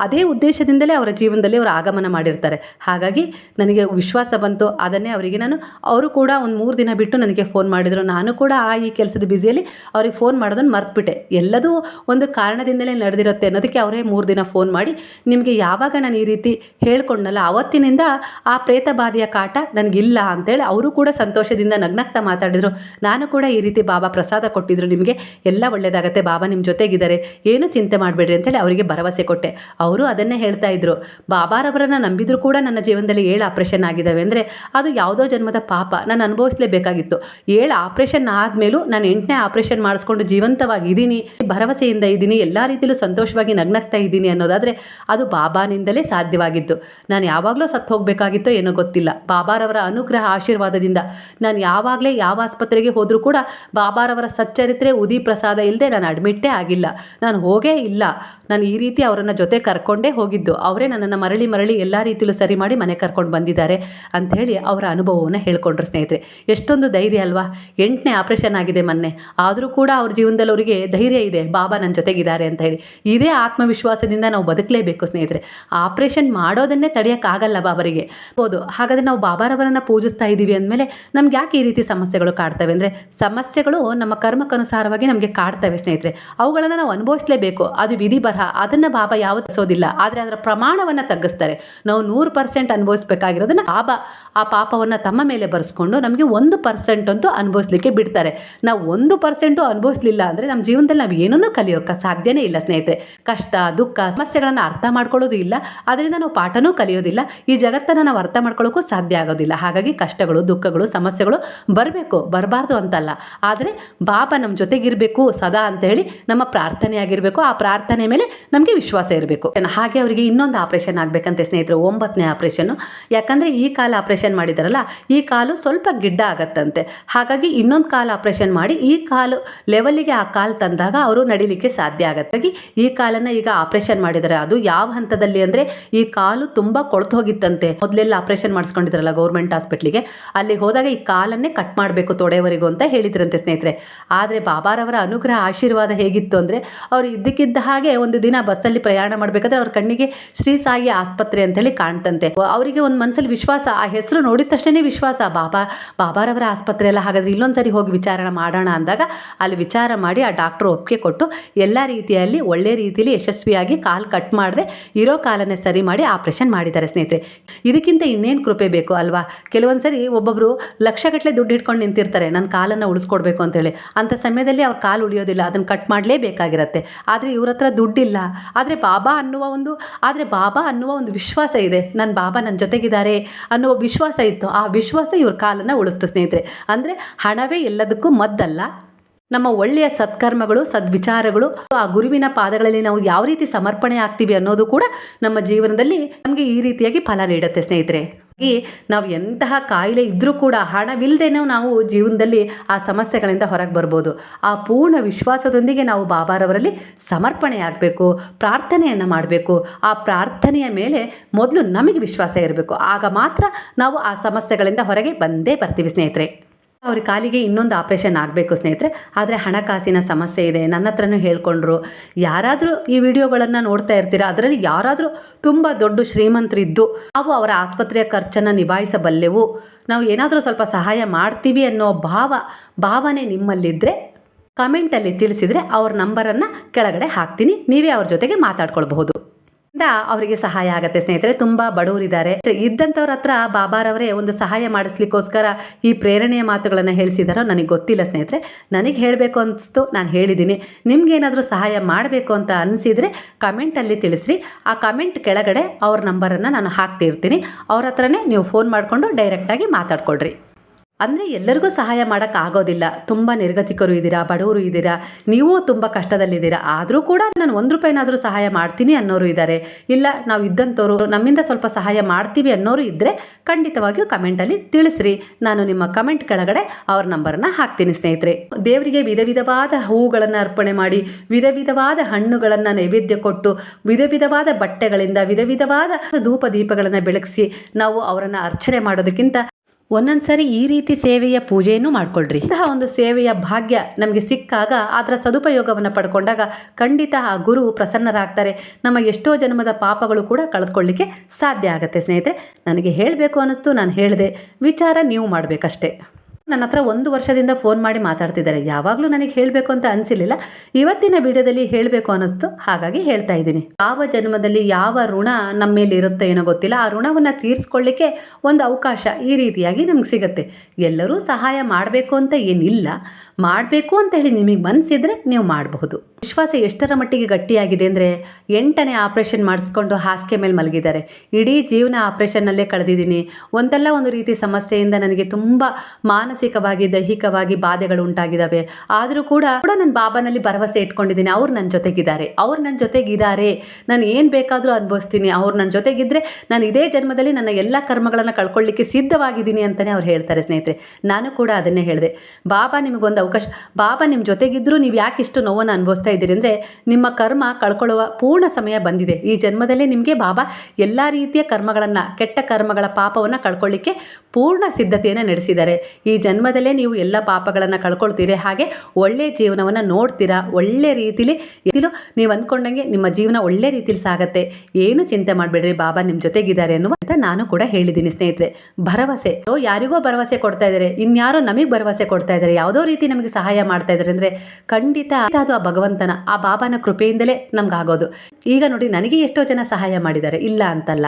ಅದೇ ಉದ್ದೇಶದಿಂದಲೇ ಅವರ ಜೀವನದಲ್ಲಿ ಅವರು ಆಗಮನ ಮಾಡಿರ್ತಾರೆ. ಹಾಗಾಗಿ ನನಗೆ ವಿಶ್ವಾಸ ಬಂತು, ಅದನ್ನೇ ಅವರಿಗೆ ನಾನು, ಅವರು ಕೂಡ ಒಂದು ಮೂರು ದಿನ ಬಿಟ್ಟು ನನಗೆ ಫೋನ್ ಮಾಡಿದರು. ನಾನು ಕೂಡ ಆ ಈ ಕೆಲಸದ ಬ್ಯುಸಿಯಲ್ಲಿ ಅವ್ರಿಗೆ ಫೋನ್ ಮಾಡೋದನ್ನು ಮರ್ತ್ಬಿಟ್ಟೆ. ಎಲ್ಲದೂ ಒಂದು ಕಾರಣದಿಂದಲೇ ನಡೆದಿರುತ್ತೆ ಅನ್ನೋದಕ್ಕೆ ಅವರೇ ಮೂರು ದಿನ ಫೋನ್ ಮಾಡಿ, ನಿಮಗೆ ಯಾವಾಗ ನಾನು ಈ ರೀತಿ ಹೇಳ್ಕೊಂಡಲ್ಲ ಅವತ್ತಿನಿಂದ ಆ ಪ್ರೇತ ಬಾಧೆಯ ಕಾಟ ನನಗಿಲ್ಲ ಅಂತೇಳಿ ಅವರು ಕೂಡ ಸಂತೋಷದಿಂದ ನಗ್ನಗ್ತಾ ಮಾತಾಡಿದರು. ನಾನು ಕೂಡ ಈ ರೀತಿ ಬಾಬಾ ಪ್ರಸಾದ ಕೊಟ್ಟಿದ್ರು ನಿಮಗೆ, ಎಲ್ಲ ಒಳ್ಳೆಯದಾಗತ್ತೆ ಬಾಬಾ ನಿಮ್ಮ ಜೊತೆಗಿದ್ದಾರೆ, ಏನು ಚಿಂತೆ ಮಾಡಬೇಡ್ರಿ ಅಂತೇಳಿ ಅವರಿಗೆ ಭರವಸೆ ಕೊಟ್ಟೆ. ಅವರು ಅದನ್ನೇ ಹೇಳ್ತಾ ಇದ್ರು. ಬಾಬಾರವರನ್ನು ನಂಬಿದ್ರು ಕೂಡ ನನ್ನ ಜೀವನದಲ್ಲಿ ಏಳು ಆಪ್ರೇಷನ್ ಆಗಿದ್ದಾವೆ ಅಂದರೆ ಅದು ಯಾವುದೋ ಜನ್ಮದ ಪಾಪ. ನಾನು ಅನುಭವಿಸಲೇಬೇಕಾಗಿತ್ತು. ಏಳು ಆಪ್ರೇಷನ್ ಆದಮೇಲೂ ನಾನು ಎಂಟನೇ ಆಪ್ರೇಷನ್ ಮಾಡಿಸ್ಕೊಂಡು ಜೀವಂತವಾಗಿದ್ದೀನಿ, ಭರವಸೆಯಿಂದ ಇದ್ದೀನಿ, ಎಲ್ಲ ರೀತಿಯಲ್ಲೂ ಸಂತೋಷವಾಗಿ ನಗ್ನಗ್ತಾ ಇದ್ದೀನಿ ಅನ್ನೋದಾದರೆ ಅದು ಬಾಬಾನಿಂದಲೇ ಸಾಧ್ಯವಾಗಿದ್ದು ನಾನು ಯಾವಾಗಲೂ ಸತ್ತು ಹೋಗಬೇಕಾಗಿತ್ತೋ ಏನೋ ಗೊತ್ತಿಲ್ಲ. ಬಾಬಾರವರ ಅನುಗ್ರಹ ಆಶೀರ್ವಾದದಿಂದ ನಾನು ಯಾವಾಗಲೇ ಯಾವ ಆಸ್ಪತ್ರೆಗೆ ಹೋದರೂ ಕೂಡ ಬಾಬಾರವರ ಸಚ್ಚರಿತ್ರೆ ಉದಿ ಪ್ರಸಾದ ಇಲ್ಲದೆ ನಾನು ಅಡ್ಮಿಟ್ಟೇ ಆಗಿಲ್ಲ. ನಾನು ಹೋಗೇ ಇಲ್ಲ. ನಾನು ಈ ರೀತಿ ಅವರನ್ನು ಜೊತೆ ಕರ್ಕೊಂಡೇ ಹೋಗಿದ್ದು. ಅವರೇ ನನ್ನನ್ನು ಮರಳಿ ಮರಳಿ ಎಲ್ಲ ರೀತಿಯಲ್ಲೂ ಸರಿ ಮಾಡಿ ಮನೆ ಕರ್ಕೊಂಡು ಬಂದಿದ್ದಾರೆ ಅಂಥೇಳಿ ಅವರ ಅನುಭವವನ್ನು ಹೇಳ್ಕೊಂಡ್ರು ಸ್ನೇಹಿತರೆ. ಎಷ್ಟೊಂದು ಧೈರ್ಯ ಅಲ್ವಾ? ಎಂಟನೇ ಆಪ್ರೇಷನ್ ಆಗಿದೆ ಮೊನ್ನೆ. ಆದರೂ ಕೂಡ ಅವ್ರ ಜೀವನದಲ್ಲಿ ಅವರಿಗೆ ಧೈರ್ಯ ಇದೆ. ಬಾಬಾ ನನ್ನ ಜೊತೆಗಿದ್ದಾರೆ ಅಂತ ಹೇಳಿ. ಇದೇ ಆತ್ಮವಿಶ್ವಾಸದಿಂದ ನಾವು ಬದುಕಲೇಬೇಕು ಸ್ನೇಹಿತರೆ. ಆಪ್ರೇಷನ್ ಮಾಡೋದನ್ನೇ ತಡೆಯೋಕ್ಕಾಗಲ್ಲ ಬಾಬರಿಗೆ. ಹೌದು. ಹಾಗಾದರೆ ನಾವು ಬಾಬಾರವರನ್ನು ಪೂಜಿಸ್ತಾ ಇದ್ದೀವಿ ಅಂದಮೇಲೆ ನಮ್ಗೆ ಯಾಕೆ ಈ ರೀತಿ ಸಮಸ್ಯೆಗಳು ಕಾಡ್ತವೆ ಅಂದರೆ ಸಮಸ್ಯೆಗಳು ನಮ್ಮ ಕರ್ಮಕ್ಕನುಸಾರವಾಗಿ ನಮಗೆ ಕಾಡ್ತವೆ ಸ್ನೇಹಿತರೆ. ಅವುಗಳನ್ನು ನಾವು ಅನುಭವಿಸಲೇಬೇಕು. ಅದು ವಿಧಿ ಬರಹ. ಅದನ್ನು ಬಾಬಾ ಯಾವತ್ತಿಸೋದಿಲ್ಲ ಆದರೆ ಅದರ ಪ್ರಮಾಣವನ್ನು ತಗ್ಗಿಸ್ತಾರೆ. ನಾವು ನೂರು ಪರ್ಸೆಂಟ್ ಅನುಭವಿಸ್ಬೇಕಾಗಿರೋದನ್ನ ಪಾಪ, ಆ ಪಾಪವನ್ನ ತಮ್ಮ ಮೇಲೆ ಬರೆಸ್ಕೊಂಡು ನಮಗೆ ಒಂದು ಪರ್ಸೆಂಟ್ ಅಂತೂ ಅನುಭವಿಸ್ಲಿಕ್ಕೆ ಬಿಡ್ತಾರೆ. ನಾವು ಒಂದು ಪರ್ಸೆಂಟು ಅನುಭವಿಸ್ಲಿಲ್ಲ ಅಂದ್ರೆ ನಮ್ಮ ಜೀವನದಲ್ಲಿ ನಾವು ಏನನ್ನೂ ಕಲಿಯೋಕ್ಕೆ ಸಾಧ್ಯನೇ ಇಲ್ಲ ಸ್ನೇಹಿತರೆ. ಕಷ್ಟ, ದುಃಖ, ಸಮಸ್ಯೆಗಳನ್ನು ಅರ್ಥ ಮಾಡ್ಕೊಳ್ಳೋದು ಇಲ್ಲ. ಅದರಿಂದ ನಾವು ಪಾಠನೂ ಕಲಿಯೋದಿಲ್ಲ. ಈ ಜಗತ್ತನ್ನು ನಾವು ಅರ್ಥ ಮಾಡ್ಕೊಳ್ಳೋಕ್ಕೂ ಸಾಧ್ಯ ಆಗೋದಿಲ್ಲ. ಹಾಗಾಗಿ ಕಷ್ಟಗಳು, ದುಃಖಗಳು, ಸಮಸ್ಯೆಗಳು ಬರಬೇಕು, ಬರಬಾರ್ದು ಅಂತಲ್ಲ. ಆದರೆ ಬಾಬಾ ನಮ್ಮ ಜೊತೆಗಿರಬೇಕು ಸದಾ ಅಂತ ಹೇಳಿ ನಮ್ಮ ಪ್ರಾರ್ಥನೆ ಆಗಿರಬೇಕು. ಆ ಪ್ರಾರ್ಥನೆ ಮೇಲೆ ನಮಗೆ ವಿಶ್ವಾಸ ಇರಬೇಕು. ಹಾಗೆ ಅವರಿಗೆ ಇನ್ನೊಂದು ಆಪರೇಷನ್ ಆಗಬೇಕಂತೆ ಸ್ನೇಹಿತರು. ಒಂಬತ್ತನೇ ಆಪ್ರೇಷನ್ನು ಯಾಕಂದರೆ ಈ ಕಾಲು ಆಪ್ರೇಷನ್ ಮಾಡಿದಾರಲ್ಲ, ಈ ಕಾಲು ಸ್ವಲ್ಪ ಗಿಡ್ಡ ಆಗತ್ತಂತೆ. ಹಾಗಾಗಿ ಇನ್ನೊಂದು ಕಾಲು ಆಪ್ರೇಷನ್ ಮಾಡಿ, ಈ ಕಾಲು ಲೆವೆಲಿಗೆ ಆ ಕಾಲು ತಂದಾಗ ಅವರು ನಡಿಲಿಕ್ಕೆ ಸಾಧ್ಯ ಆಗತ್ತಾಗಿ ಈ ಕಾಲನ್ನು ಈಗ ಆಪ್ರೇಷನ್ ಮಾಡಿದ್ದಾರೆ ಅದು ಯಾವ ಹಂತದಲ್ಲಿ ಅಂದರೆ ಈ ಕಾಲು ತುಂಬ ಕೊಳ್ತು ಹೋಗಿತ್ತಂತೆ. ಮೊದಲೆಲ್ಲ ಆಪ್ರೇಷನ್ ಮಾಡಿಸ್ಕೊಂಡಿದ್ರಲ್ಲ ಗೌರ್ಮೆಂಟ್ ಹಾಸ್ಪಿಟ್ಲಿಗೆ ಅಲ್ಲಿಗೆ ಹೋದಾಗ ಈ ಕಾಲನ್ನೇ ಕಟ್ ಮಾಡಬೇಕು ತೊಡೆಯವರೆಗೂ ಅಂತ ಹೇಳಿದ್ರಂತೆ ಸ್ನೇಹಿತರೆ. ಆದರೆ ಬಾಬಾರವರ ಅನುಗ್ರಹ, ಆಶೀರ್ವಾದ ಹೇಗಿತ್ತು ಅಂದರೆ ಅವರು ಇದ್ದಕ್ಕಿದ್ದ ಹಾಗೆ ಒಂದು ದಿನ ಬಸ್ಸಲ್ಲಿ ಪ್ರಯಾಣ ಮಾಡಬೇಕಾದ್ರೆ ಅವ್ರ ಕಣ್ಣಿಗೆ ಶ್ರೀ ಸಾಯಿ ಆಸ್ಪತ್ರೆ ಅಂತೇಳಿ ಕಾಣ್ತಂತೆ. ಅವರಿಗೆ ಒಂದು ಮನಸ್ಸಲ್ಲಿ ವಿಶ್ವಾಸ, ಆ ಹೆಸರು ನೋಡಿದ ತಕ್ಷಣ ವಿಶ್ವಾಸ. ಬಾಬಾ, ಬಾಬಾರವರ ಆಸ್ಪತ್ರೆ ಎಲ್ಲ ಹಾಗಾದ್ರೆ ಇಲ್ಲೊಂದ್ಸರಿ ಹೋಗಿ ವಿಚಾರಣೆ ಮಾಡೋಣ ಅಂದಾಗ ಅಲ್ಲಿ ವಿಚಾರ ಮಾಡಿ ಆ ಡಾಕ್ಟ್ರು ಒಪ್ಪಿಗೆ ಕೊಟ್ಟು ಎಲ್ಲ ರೀತಿಯಲ್ಲಿ ಒಳ್ಳೆ ರೀತಿಯಲ್ಲಿ ಯಶಸ್ವಿಯಾಗಿ ಕಾಲು ಕಟ್ ಮಾಡದೆ ಇರೋ ಕಾಲನ್ನೇ ಸರಿ ಮಾಡಿ ಆಪ್ರೇಷನ್ ಮಾಡಿದ್ದಾರೆ ಸ್ನೇಹಿತರೆ. ಇದಕ್ಕಿಂತ ಇನ್ನೇನು ಕೃಪೆ ಬೇಕು ಅಲ್ವಾ? ಕೆಲವೊಂದು ಸರಿ ಒಬ್ಬೊಬ್ಬರು ಲಕ್ಷಗಟ್ಟಲೆ ದುಡ್ಡು ಇಟ್ಕೊಂಡು ನಿಂತಿರ್ತಾರೆ ನನ್ನ ಕಾಲನ್ನು ಉಳಿಸ್ಕೊಡ್ಬೇಕು ಅಂತೇಳಿ ಅಂಥ ಸಮಯದಲ್ಲಿ ಅವ್ರ ಕಾಲು ಉಳಿಯೋದಿಲ್ಲ ಅದನ್ನು ಕಟ್ ಮಾಡಲೇಬೇಕಾಗಿರತ್ತೆ ಆದರೆ ಇವ್ರ ಹತ್ರ ದುಡ್ಡಿಲ್ಲ. ಆದರೆ ಬಾಬಾ ಅನ್ನುವ ಒಂದು, ಆದರೆ ಬಾಬಾ ಅನ್ನುವ ಒಂದು ವಿಶ್ವಾಸ ಇದೆ. ನನ್ನ ಬಾಬಾ ನನ್ನ ಅನ್ನುವ ವಿಶ್ವಾಸ ಇತ್ತು. ಆ ವಿಶ್ವಾಸ ಇವ್ರ ಕಾಲನ್ನು ಉಳಿಸ್ತು ಸ್ನೇಹಿತರೆ. ಅಂದರೆ ಹಣವೇ ಎಲ್ಲದಕ್ಕೂ ಮದ್ದಲ್ಲ. ನಮ್ಮ ಒಳ್ಳೆಯ ಸತ್ಕರ್ಮಗಳು, ಸದ್ವಿಚಾರಗಳು, ಆ ಗುರುವಿನ ಪಾದಗಳಲ್ಲಿ ನಾವು ಯಾವ ರೀತಿ ಸಮರ್ಪಣೆ ಆಗ್ತೀವಿ ಅನ್ನೋದು ಕೂಡ ನಮ್ಮ ಜೀವನದಲ್ಲಿ ನಮಗೆ ಈ ರೀತಿಯಾಗಿ ಫಲ ನೀಡುತ್ತೆ ಸ್ನೇಹಿತರೆ. ನಾವು ಎಂತಹ ಕಾಯಿಲೆ ಇದ್ದರೂ ಕೂಡ ಹಣವಿಲ್ಲದೇನೂ ನಾವು ಜೀವನದಲ್ಲಿ ಆ ಸಮಸ್ಯೆಗಳಿಂದ ಹೊರಗೆ ಬರ್ಬೋದು. ಆ ಪೂರ್ಣ ವಿಶ್ವಾಸದೊಂದಿಗೆ ನಾವು ಬಾಬಾರವರಲ್ಲಿ ಸಮರ್ಪಣೆ ಆಗಬೇಕು ಪ್ರಾರ್ಥನೆಯನ್ನು ಮಾಡಬೇಕು. ಆ ಪ್ರಾರ್ಥನೆಯ ಮೇಲೆ ಮೊದಲು ನಮಗೆ ವಿಶ್ವಾಸ ಇರಬೇಕು. ಆಗ ಮಾತ್ರ ನಾವು ಆ ಸಮಸ್ಯೆಗಳಿಂದ ಹೊರಗೆ ಬಂದೇ ಬರ್ತೀವಿ ಸ್ನೇಹಿತರೆ. ಅವ್ರ ಕಾಲಿಗೆ ಇನ್ನೊಂದು ಆಪ್ರೇಷನ್ ಆಗಬೇಕು ಸ್ನೇಹಿತರೆ, ಆದರೆ ಹಣಕಾಸಿನ ಸಮಸ್ಯೆ ಇದೆ ನನ್ನ ಹತ್ರನೂ ಹೇಳ್ಕೊಂಡ್ರು. ಯಾರಾದರೂ ಈ ವಿಡಿಯೋಗಳನ್ನು ನೋಡ್ತಾ ಇರ್ತೀರಾ? ಅದರಲ್ಲಿ ಯಾರಾದರೂ ತುಂಬ ದೊಡ್ಡ ಶ್ರೀಮಂತರಿದ್ದು, ನಾವು ಅವರ ಆಸ್ಪತ್ರೆಯ ಖರ್ಚನ್ನು ನಿಭಾಯಿಸಬಲ್ಲೆವು. ನಾವು ಏನಾದರೂ ಸ್ವಲ್ಪ ಸಹಾಯ ಮಾಡ್ತೀವಿ ಅನ್ನೋ ಭಾವ, ಭಾವನೆ ನಿಮ್ಮಲ್ಲಿದ್ದರೆ ಕಮೆಂಟಲ್ಲಿ ತಿಳಿಸಿದರೆ ಅವ್ರ ನಂಬರನ್ನು ಕೆಳಗಡೆ ಹಾಕ್ತೀನಿ. ನೀವೇ ಅವ್ರ ಜೊತೆಗೆ ಮಾತಾಡ್ಕೊಳ್ಬಹುದು. ಅವರಿಗೆ ಸಹಾಯ ಆಗತ್ತೆ, ಸ್ನೇಹಿತರೆ. ತುಂಬಾ ಬಡವರಿದ್ದಾರೆ ಇದ್ದಂಥವ್ರ ಹತ್ರ ಬಾಬಾರವರೇ ಒಂದು ಸಹಾಯ ಮಾಡಿಸ್ಲಿಕ್ಕೋಸ್ಕರ ಈ ಪ್ರೇರಣೆಯ ಮಾತುಗಳನ್ನು ಹೇಳಿಸಿದಾರೋ ನನಗೆ ಗೊತ್ತಿಲ್ಲ, ಸ್ನೇಹಿತರೆ. ನನಗೆ ಹೇಳಬೇಕು ಅನಿಸ್ತು, ನಾನು ಹೇಳಿದ್ದೀನಿ ನಿಮ್ಗೆ ಏನಾದರೂ ಸಹಾಯ ಮಾಡಬೇಕು ಅಂತ ಅನಿಸಿದರೆ ಕಮೆಂಟಲ್ಲಿ ತಿಳಿಸ್ರಿ. ಆ ಕಮೆಂಟ್ ಕೆಳಗಡೆ ಅವ್ರ ನಂಬರನ್ನು ನಾನು ಹಾಕ್ತಿರ್ತೀನಿ. ಅವ್ರ ಹತ್ರನೇ ನೀವು ಫೋನ್ ಮಾಡಿಕೊಂಡು ಡೈರೆಕ್ಟಾಗಿ ಮಾತಾಡ್ಕೊಳ್ರಿ. ಅಂದರೆ ಎಲ್ಲರಿಗೂ ಸಹಾಯ ಮಾಡೋಕ್ಕಾಗೋದಿಲ್ಲ ತುಂಬ ನಿರ್ಗತಿಕರು ಇದ್ದೀರಾ ಬಡವರು ಇದ್ದೀರಾ ನೀವು ತುಂಬ ಕಷ್ಟದಲ್ಲಿದ್ದೀರಾ. ಆದರೂ ಕೂಡ ನಾನು ಒಂದು ರೂಪಾಯಿನಾದರೂ ಸಹಾಯ ಮಾಡ್ತೀನಿ ಅನ್ನೋರು ಇದ್ದಾರೆ ಇಲ್ಲ, ನಾವು ಇದ್ದಂಥವ್ರು ನಮ್ಮಿಂದ ಸ್ವಲ್ಪ ಸಹಾಯ ಮಾಡ್ತೀವಿ ಅನ್ನೋರು ಇದ್ದರೆ ಖಂಡಿತವಾಗಿಯೂ ಕಮೆಂಟಲ್ಲಿ ತಿಳಿಸ್ರಿ. ನಾನು ನಿಮ್ಮ ಕಮೆಂಟ್ ಕೆಳಗಡೆ ಅವ್ರ ನಂಬರನ್ನು ಹಾಕ್ತೀನಿ ಸ್ನೇಹಿತರೆ. ದೇವರಿಗೆ ವಿಧ ವಿಧವಾದ ಹೂಗಳನ್ನು ಅರ್ಪಣೆ ಮಾಡಿ, ವಿಧ ವಿಧವಾದ ಹಣ್ಣುಗಳನ್ನು ನೈವೇದ್ಯ ಕೊಟ್ಟು, ವಿಧ ವಿಧವಾದ ಬಟ್ಟೆಗಳಿಂದ, ವಿಧ ವಿಧವಾದ ಧೂಪ ದೀಪಗಳನ್ನು ಬೆಳಗಿಸಿ ನಾವು ಅವರನ್ನು ಅರ್ಚನೆ ಮಾಡೋದಕ್ಕಿಂತ ಒಂದೊಂದು ಸರಿ ಈ ರೀತಿ ಸೇವೆಯ ಪೂಜೆಯನ್ನು ಮಾಡ್ಕೊಳ್ರಿ. ಇಂತಹ ಒಂದು ಸೇವೆಯ ಭಾಗ್ಯ ನಮಗೆ ಸಿಕ್ಕಾಗ ಅದರ ಸದುಪಯೋಗವನ್ನು ಪಡ್ಕೊಂಡಾಗ ಖಂಡಿತ ಆ ಗುರು ಪ್ರಸನ್ನರಾಗ್ತಾರೆ. ನಮ್ಮ ಎಷ್ಟೋ ಜನ್ಮದ ಪಾಪಗಳು ಕೂಡ ಕಳೆದುಕೊಳ್ಳಿಕ್ಕೆ ಸಾಧ್ಯ ಆಗುತ್ತೆ ಸ್ನೇಹಿತರೆ. ನನಗೆ ಹೇಳಬೇಕು ಅನ್ನಿಸ್ತು, ನಾನು ಹೇಳಿದೆ. ವಿಚಾರ ನೀವು ಮಾಡಬೇಕಷ್ಟೇ. ನನ್ನ ಹತ್ರ ಒಂದು ವರ್ಷದಿಂದ ಫೋನ್ ಮಾಡಿ ಮಾತಾಡ್ತಿದ್ದಾರೆ. ಯಾವಾಗಲೂ ನನಗೆ ಹೇಳಬೇಕು ಅಂತ ಅನಿಸಲಿಲ್ಲ ಇವತ್ತಿನ ವಿಡಿಯೋದಲ್ಲಿ ಹೇಳಬೇಕು ಅನ್ನಿಸ್ತು. ಹಾಗಾಗಿ ಹೇಳ್ತಾ ಇದ್ದೀನಿ. ಯಾವ ಜನ್ಮದಲ್ಲಿ ಯಾವ ಋಣ ನಮ್ಮ ಮೇಲೆ ಇರುತ್ತೋ ಏನೋ ಗೊತ್ತಿಲ್ಲ. ಆ ಋಣವನ್ನು ತೀರಿಸ್ಕೊಳ್ಳಿಕ್ಕೆ ಒಂದು ಅವಕಾಶ ಈ ರೀತಿಯಾಗಿ ನಮ್ಗೆ ಸಿಗುತ್ತೆ. ಎಲ್ಲರೂ ಸಹಾಯ ಮಾಡಬೇಕು ಅಂತ ಏನಿಲ್ಲ. ಮಾಡಬೇಕು ಅಂತ ಹೇಳಿ ನಿಮಗೆ ಮನಸ್ಸಿದ್ರೆ ನೀವು ಮಾಡಬಹುದು. ವಿಶ್ವಾಸ ಎಷ್ಟರ ಮಟ್ಟಿಗೆ ಗಟ್ಟಿಯಾಗಿದೆ ಅಂದರೆ ಎಂಟನೇ ಆಪ್ರೇಷನ್ ಮಾಡಿಸ್ಕೊಂಡು ಹಾಸಿಗೆ ಮೇಲೆ ಮಲಗಿದ್ದಾರೆ. ಇಡೀ ಜೀವನ ಆಪ್ರೇಷನ್ನಲ್ಲೇ ಕಳೆದಿದ್ದೀನಿ. ಒಂದಲ್ಲ ಒಂದು ರೀತಿ ಸಮಸ್ಯೆಯಿಂದ ನನಗೆ ತುಂಬ ಮಾನಸಿಕವಾಗಿ, ದೈಹಿಕವಾಗಿ ಬಾಧೆಗಳು ಉಂಟಾಗಿದ್ದಾವೆ. ಆದರೂ ಕೂಡ ಕೂಡ ನಾನು ಬಾಬಾನಲ್ಲಿ ಭರವಸೆ ಇಟ್ಕೊಂಡಿದ್ದೀನಿ. ಅವ್ರು ನನ್ನ ಜೊತೆಗಿದ್ದಾರೆ. ಅವ್ರು ನನ್ನ ಜೊತೆಗಿದ್ದಾರೆ. ನಾನು ಏನು ಬೇಕಾದರೂ ಅನುಭವಿಸ್ತೀನಿ. ಅವ್ರು ನನ್ನ ಜೊತೆಗಿದ್ದರೆ ನಾನು ಇದೇ ಜನ್ಮದಲ್ಲಿ ನನ್ನ ಎಲ್ಲ ಕರ್ಮಗಳನ್ನು ಕಳ್ಕೊಳ್ಳಿಕ್ಕೆ ಸಿದ್ಧವಾಗಿದ್ದೀನಿ ಅಂತಲೇ ಅವ್ರು ಹೇಳ್ತಾರೆ ಸ್ನೇಹಿತರೆ. ನಾನು ಕೂಡ ಅದನ್ನೇ ಹೇಳಿದೆ. ಬಾಬಾ ನಿಮಗೊಂದು ಅವಕಾಶ. ಬಾಬಾ ನಿಮ್ಮ ಜೊತೆಗಿದ್ದರೂ ನೀವು ಯಾಕೆ ಇಷ್ಟು ನೋವನ್ನು ಅನುಭವಿಸ್ತಾ ಇದ್ದೀರಿ ಅಂದರೆ ನಿಮ್ಮ ಕರ್ಮ ಕಳ್ಕೊಳ್ಳುವ ಪೂರ್ಣ ಸಮಯ ಬಂದಿದೆ. ಈ ಜನ್ಮದಲ್ಲೇ ನಿಮಗೆ ಬಾಬಾ ಎಲ್ಲ ರೀತಿಯ ಕರ್ಮಗಳನ್ನು, ಕೆಟ್ಟ ಕರ್ಮಗಳ ಪಾಪವನ್ನು ಕಳ್ಕೊಳ್ಳಿಕ್ಕೆ ಪೂರ್ಣ ಸಿದ್ಧತೆಯನ್ನು ನಡೆಸಿದ್ದಾರೆ. ಈ ಜನ್ಮದಲ್ಲೇ ನೀವು ಎಲ್ಲ ಪಾಪಗಳನ್ನು ಕಳ್ಕೊಳ್ತೀರಿ. ಹಾಗೆ ಒಳ್ಳೆಯ ಜೀವನವನ್ನು ನೋಡ್ತೀರಾ? ಒಳ್ಳೆ ರೀತಿಲಿ ನೀವು ಅಂದ್ಕೊಂಡಂಗೆ ನಿಮ್ಮ ಜೀವನ ಒಳ್ಳೆ ರೀತಿಲಿ ಸಾಗತ್ತೆ. ಏನು ಚಿಂತೆ ಮಾಡಬೇಡ್ರಿ ಬಾಬಾ ನಿಮ್ಮ ಜೊತೆಗಿದ್ದಾರೆ ಅನ್ನುವ ಅಂತ ನಾನು ಕೂಡ ಹೇಳಿದ್ದೀನಿ ಸ್ನೇಹಿತರೆ. ಭರವಸೆ. ಯಾರಿಗೋ ಭರವಸೆ ಕೊಡ್ತಾ ಇದ್ದಾರೆ. ಇನ್ಯಾರೋ ನಮಗೆ ಭರವಸೆ ಕೊಡ್ತಾ ಇದ್ದಾರೆ. ಯಾವುದೋ ರೀತಿ ನಮಗೆ ಸಹಾಯ ಮಾಡ್ತಾ ಇದ್ದಾರೆ ಅಂದರೆ ಖಂಡಿತ ಅದು ಆ ಭಗವಂತನ, ಆ ಬಾಬಾನ ಕೃಪೆಯಿಂದಲೇ ನಮ್ಗಾಗೋದು ಈಗ ನೋಡಿ, ನನಗೆ ಎಷ್ಟೋ ಜನ ಸಹಾಯ ಮಾಡಿದ್ದಾರೆ, ಇಲ್ಲ ಅಂತಲ್ಲ.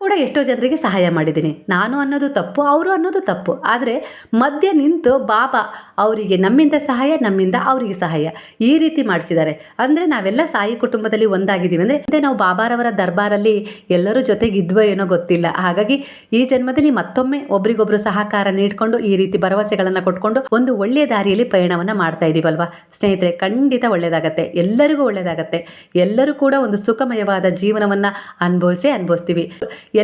ಕೂಡ ಎಷ್ಟೋ ಜನರಿಗೆ ಸಹಾಯ ಮಾಡಿದ್ದೀನಿ. ನಾನು ಅನ್ನೋದು ತಪ್ಪು, ಅವರು ಅನ್ನೋದು ತಪ್ಪು. ಆದರೆ ಮಧ್ಯೆ ನಿಂತು ಬಾಬಾ ಅವರಿಗೆ ನಮ್ಮಿಂದ ಸಹಾಯ, ನಮ್ಮಿಂದ ಅವರಿಗೆ ಸಹಾಯ ಈ ರೀತಿ ಮಾಡಿಸಿದ್ದಾರೆ. ಅಂದರೆ ನಾವೆಲ್ಲ ಸಾಯಿ ಕುಟುಂಬದಲ್ಲಿ ಒಂದಾಗಿದ್ದೀವಿ. ಅಂದರೆ ಮುಂದೆ ನಾವು ಬಾಬಾರವರ ದರ್ಬಾರಲ್ಲಿ ಎಲ್ಲರೂ ಜೊತೆಗಿದ್ವೋ ಏನೋ ಗೊತ್ತಿಲ್ಲ. ಹಾಗಾಗಿ ಈ ಜನ್ಮದಲ್ಲಿ ಮತ್ತೊಮ್ಮೆ ಒಬ್ರಿಗೊಬ್ರು ಸಹಕಾರ ನೀಡಿಕೊಂಡು ಈ ರೀತಿ ಭರವಸೆಗಳನ್ನು ಕೊಟ್ಕೊಂಡು ಒಂದು ಒಳ್ಳೆಯ ದಾರಿಯಲ್ಲಿ ಪಯಣವನ್ನು ಮಾಡ್ತಾ ಇದ್ದೀವಲ್ವಾ ಸ್ನೇಹಿತರೆ, ಖಂಡಿತ ಒಳ್ಳೆಯದಾಗತ್ತೆ. ಎಲ್ಲರಿಗೂ ಒಳ್ಳೆಯದಾಗತ್ತೆ. ಎಲ್ಲರೂ ಕೂಡ ಒಂದು ಸುಖಮಯವಾದ ಜೀವನವನ್ನು ಅನುಭವಿಸೇ ಅನುಭವಿಸ್ತೀವಿ.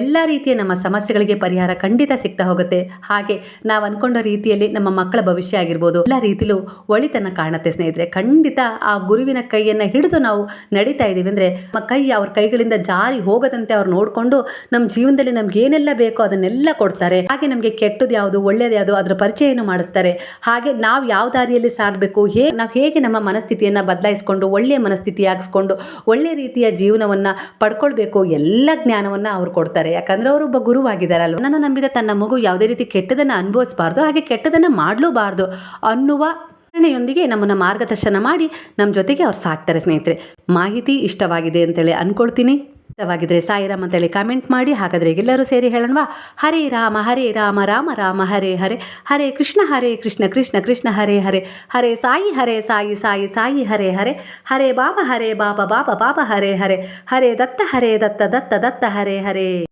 ಎಲ್ಲ ರೀತಿಯ ನಮ್ಮ ಸಮಸ್ಯೆಗಳಿಗೆ ಪರಿಹಾರ ಖಂಡಿತ ಸಿಗ್ತಾ ಹೋಗುತ್ತೆ. ಹಾಗೆ ನಾವು ಅನ್ಕೊಂಡ ರೀತಿಯಲ್ಲಿ ನಮ್ಮ ಮಕ್ಕಳ ಭವಿಷ್ಯ ಆಗಿರ್ಬೋದು, ಎಲ್ಲ ರೀತಿಲೂ ಒಳಿತನ ಕಾಣುತ್ತೆ ಸ್ನೇಹಿತರೆ. ಖಂಡಿತ ಆ ಗುರುವಿನ ಕೈಯನ್ನು ಹಿಡಿದು ನಾವು ನಡೀತಾ ಇದ್ದೀವಿ ಅಂದರೆ ನಮ್ಮ ಕೈ ಅವ್ರ ಕೈಗಳಿಂದ ಜಾರಿ ಹೋಗದಂತೆ ಅವ್ರು ನೋಡಿಕೊಂಡು ನಮ್ಮ ಜೀವನದಲ್ಲಿ ನಮ್ಗೆ ಏನೆಲ್ಲ ಬೇಕೋ ಅದನ್ನೆಲ್ಲ ಕೊಡ್ತಾರೆ. ಹಾಗೆ ನಮಗೆ ಕೆಟ್ಟದ್ದು ಯಾವುದು ಒಳ್ಳೆಯದು ಯಾವುದು ಅದರ ಪರಿಚಯನೂ ಮಾಡಿಸ್ತಾರೆ. ಹಾಗೆ ನಾವು ಯಾವ ದಾರಿಯಲ್ಲಿ ಸಾಗಬೇಕು, ಹೇ, ನಾವು ಹೇಗೆ ನಮ್ಮ ಮನಸ್ಥಿತಿಯನ್ನು ಬದಲಾಯಿಸ್ಕೊಂಡು, ಒಳ್ಳೆಯ ಮನಸ್ಥಿತಿ ಆಗಿಸ್ಕೊಂಡು ಒಳ್ಳೆಯ ರೀತಿಯ ಜೀವನವನ್ನು ಪಡ್ಕೊಳ್ಬೇಕು, ಎಲ್ಲ ಜ್ಞಾನವನ್ನು ಅವ್ರು ಕೊಡ್ತಾರೆ. ಯಾಕಂದ್ರೆ ಅವರು ಒಬ್ಬ ಗುರುವಾಗಿದ್ದಾರಲ್ವ? ನನ್ನ ನಂಬಿದ ತನ್ನ ಮಗು ಯಾವುದೇ ರೀತಿ ಕೆಟ್ಟದನ್ನು ಅನುಭವಿಸಬಾರ್ದು, ಹಾಗೆ ಕೆಟ್ಟದನ್ನು ಮಾಡಲೂಬಾರ್ದು ಅನ್ನುವ ಪ್ರೇರಣೆಯೊಂದಿಗೆ ನಮ್ಮನ್ನು ಮಾರ್ಗದರ್ಶನ ಮಾಡಿ ನಮ್ಮ ಜೊತೆಗೆ ಅವ್ರು ಸಾಕ್ತಾರೆ ಸ್ನೇಹಿತರೆ. ಮಾಹಿತಿ ಇಷ್ಟವಾಗಿದೆ ಅಂತೇಳಿ ಅನ್ಕೊಳ್ತೀನಿ. ಇಷ್ಟವಾಗಿದ್ರೆ ಸಾಯಿರಾಮ್ ಅಂತೇಳಿ ಕಾಮೆಂಟ್ ಮಾಡಿ. ಹಾಗಾದರೆ ಎಲ್ಲರೂ ಸೇರಿ ಹೇಳೋಣವಾ? ಹರೇ ರಾಮ ಹರೇ ರಾಮ ರಾಮ ರಾಮ, ಹರೇ ಹರೇ ಹರೇ ಕೃಷ್ಣ ಹರೇ ಕೃಷ್ಣ ಕೃಷ್ಣ ಕೃಷ್ಣ, ಹರೇ ಹರೇ ಹರೇ ಸಾಯಿ ಹರೇ ಸಾಯಿ ಸಾಯಿ ಸಾಯಿ, ಹರೇ ಹರೇ ಹರೇ ಬಾಬಾ ಹರೇ ಬಾಬಾ ಬಾಬಾ ಬಾಬಾ ಹರೇ ಹರೇ ಹರೇ ದತ್ತ ಹರೇ ದತ್ತ ದತ್ತ ದತ್ತ, ಹರೇ ಹರೇ.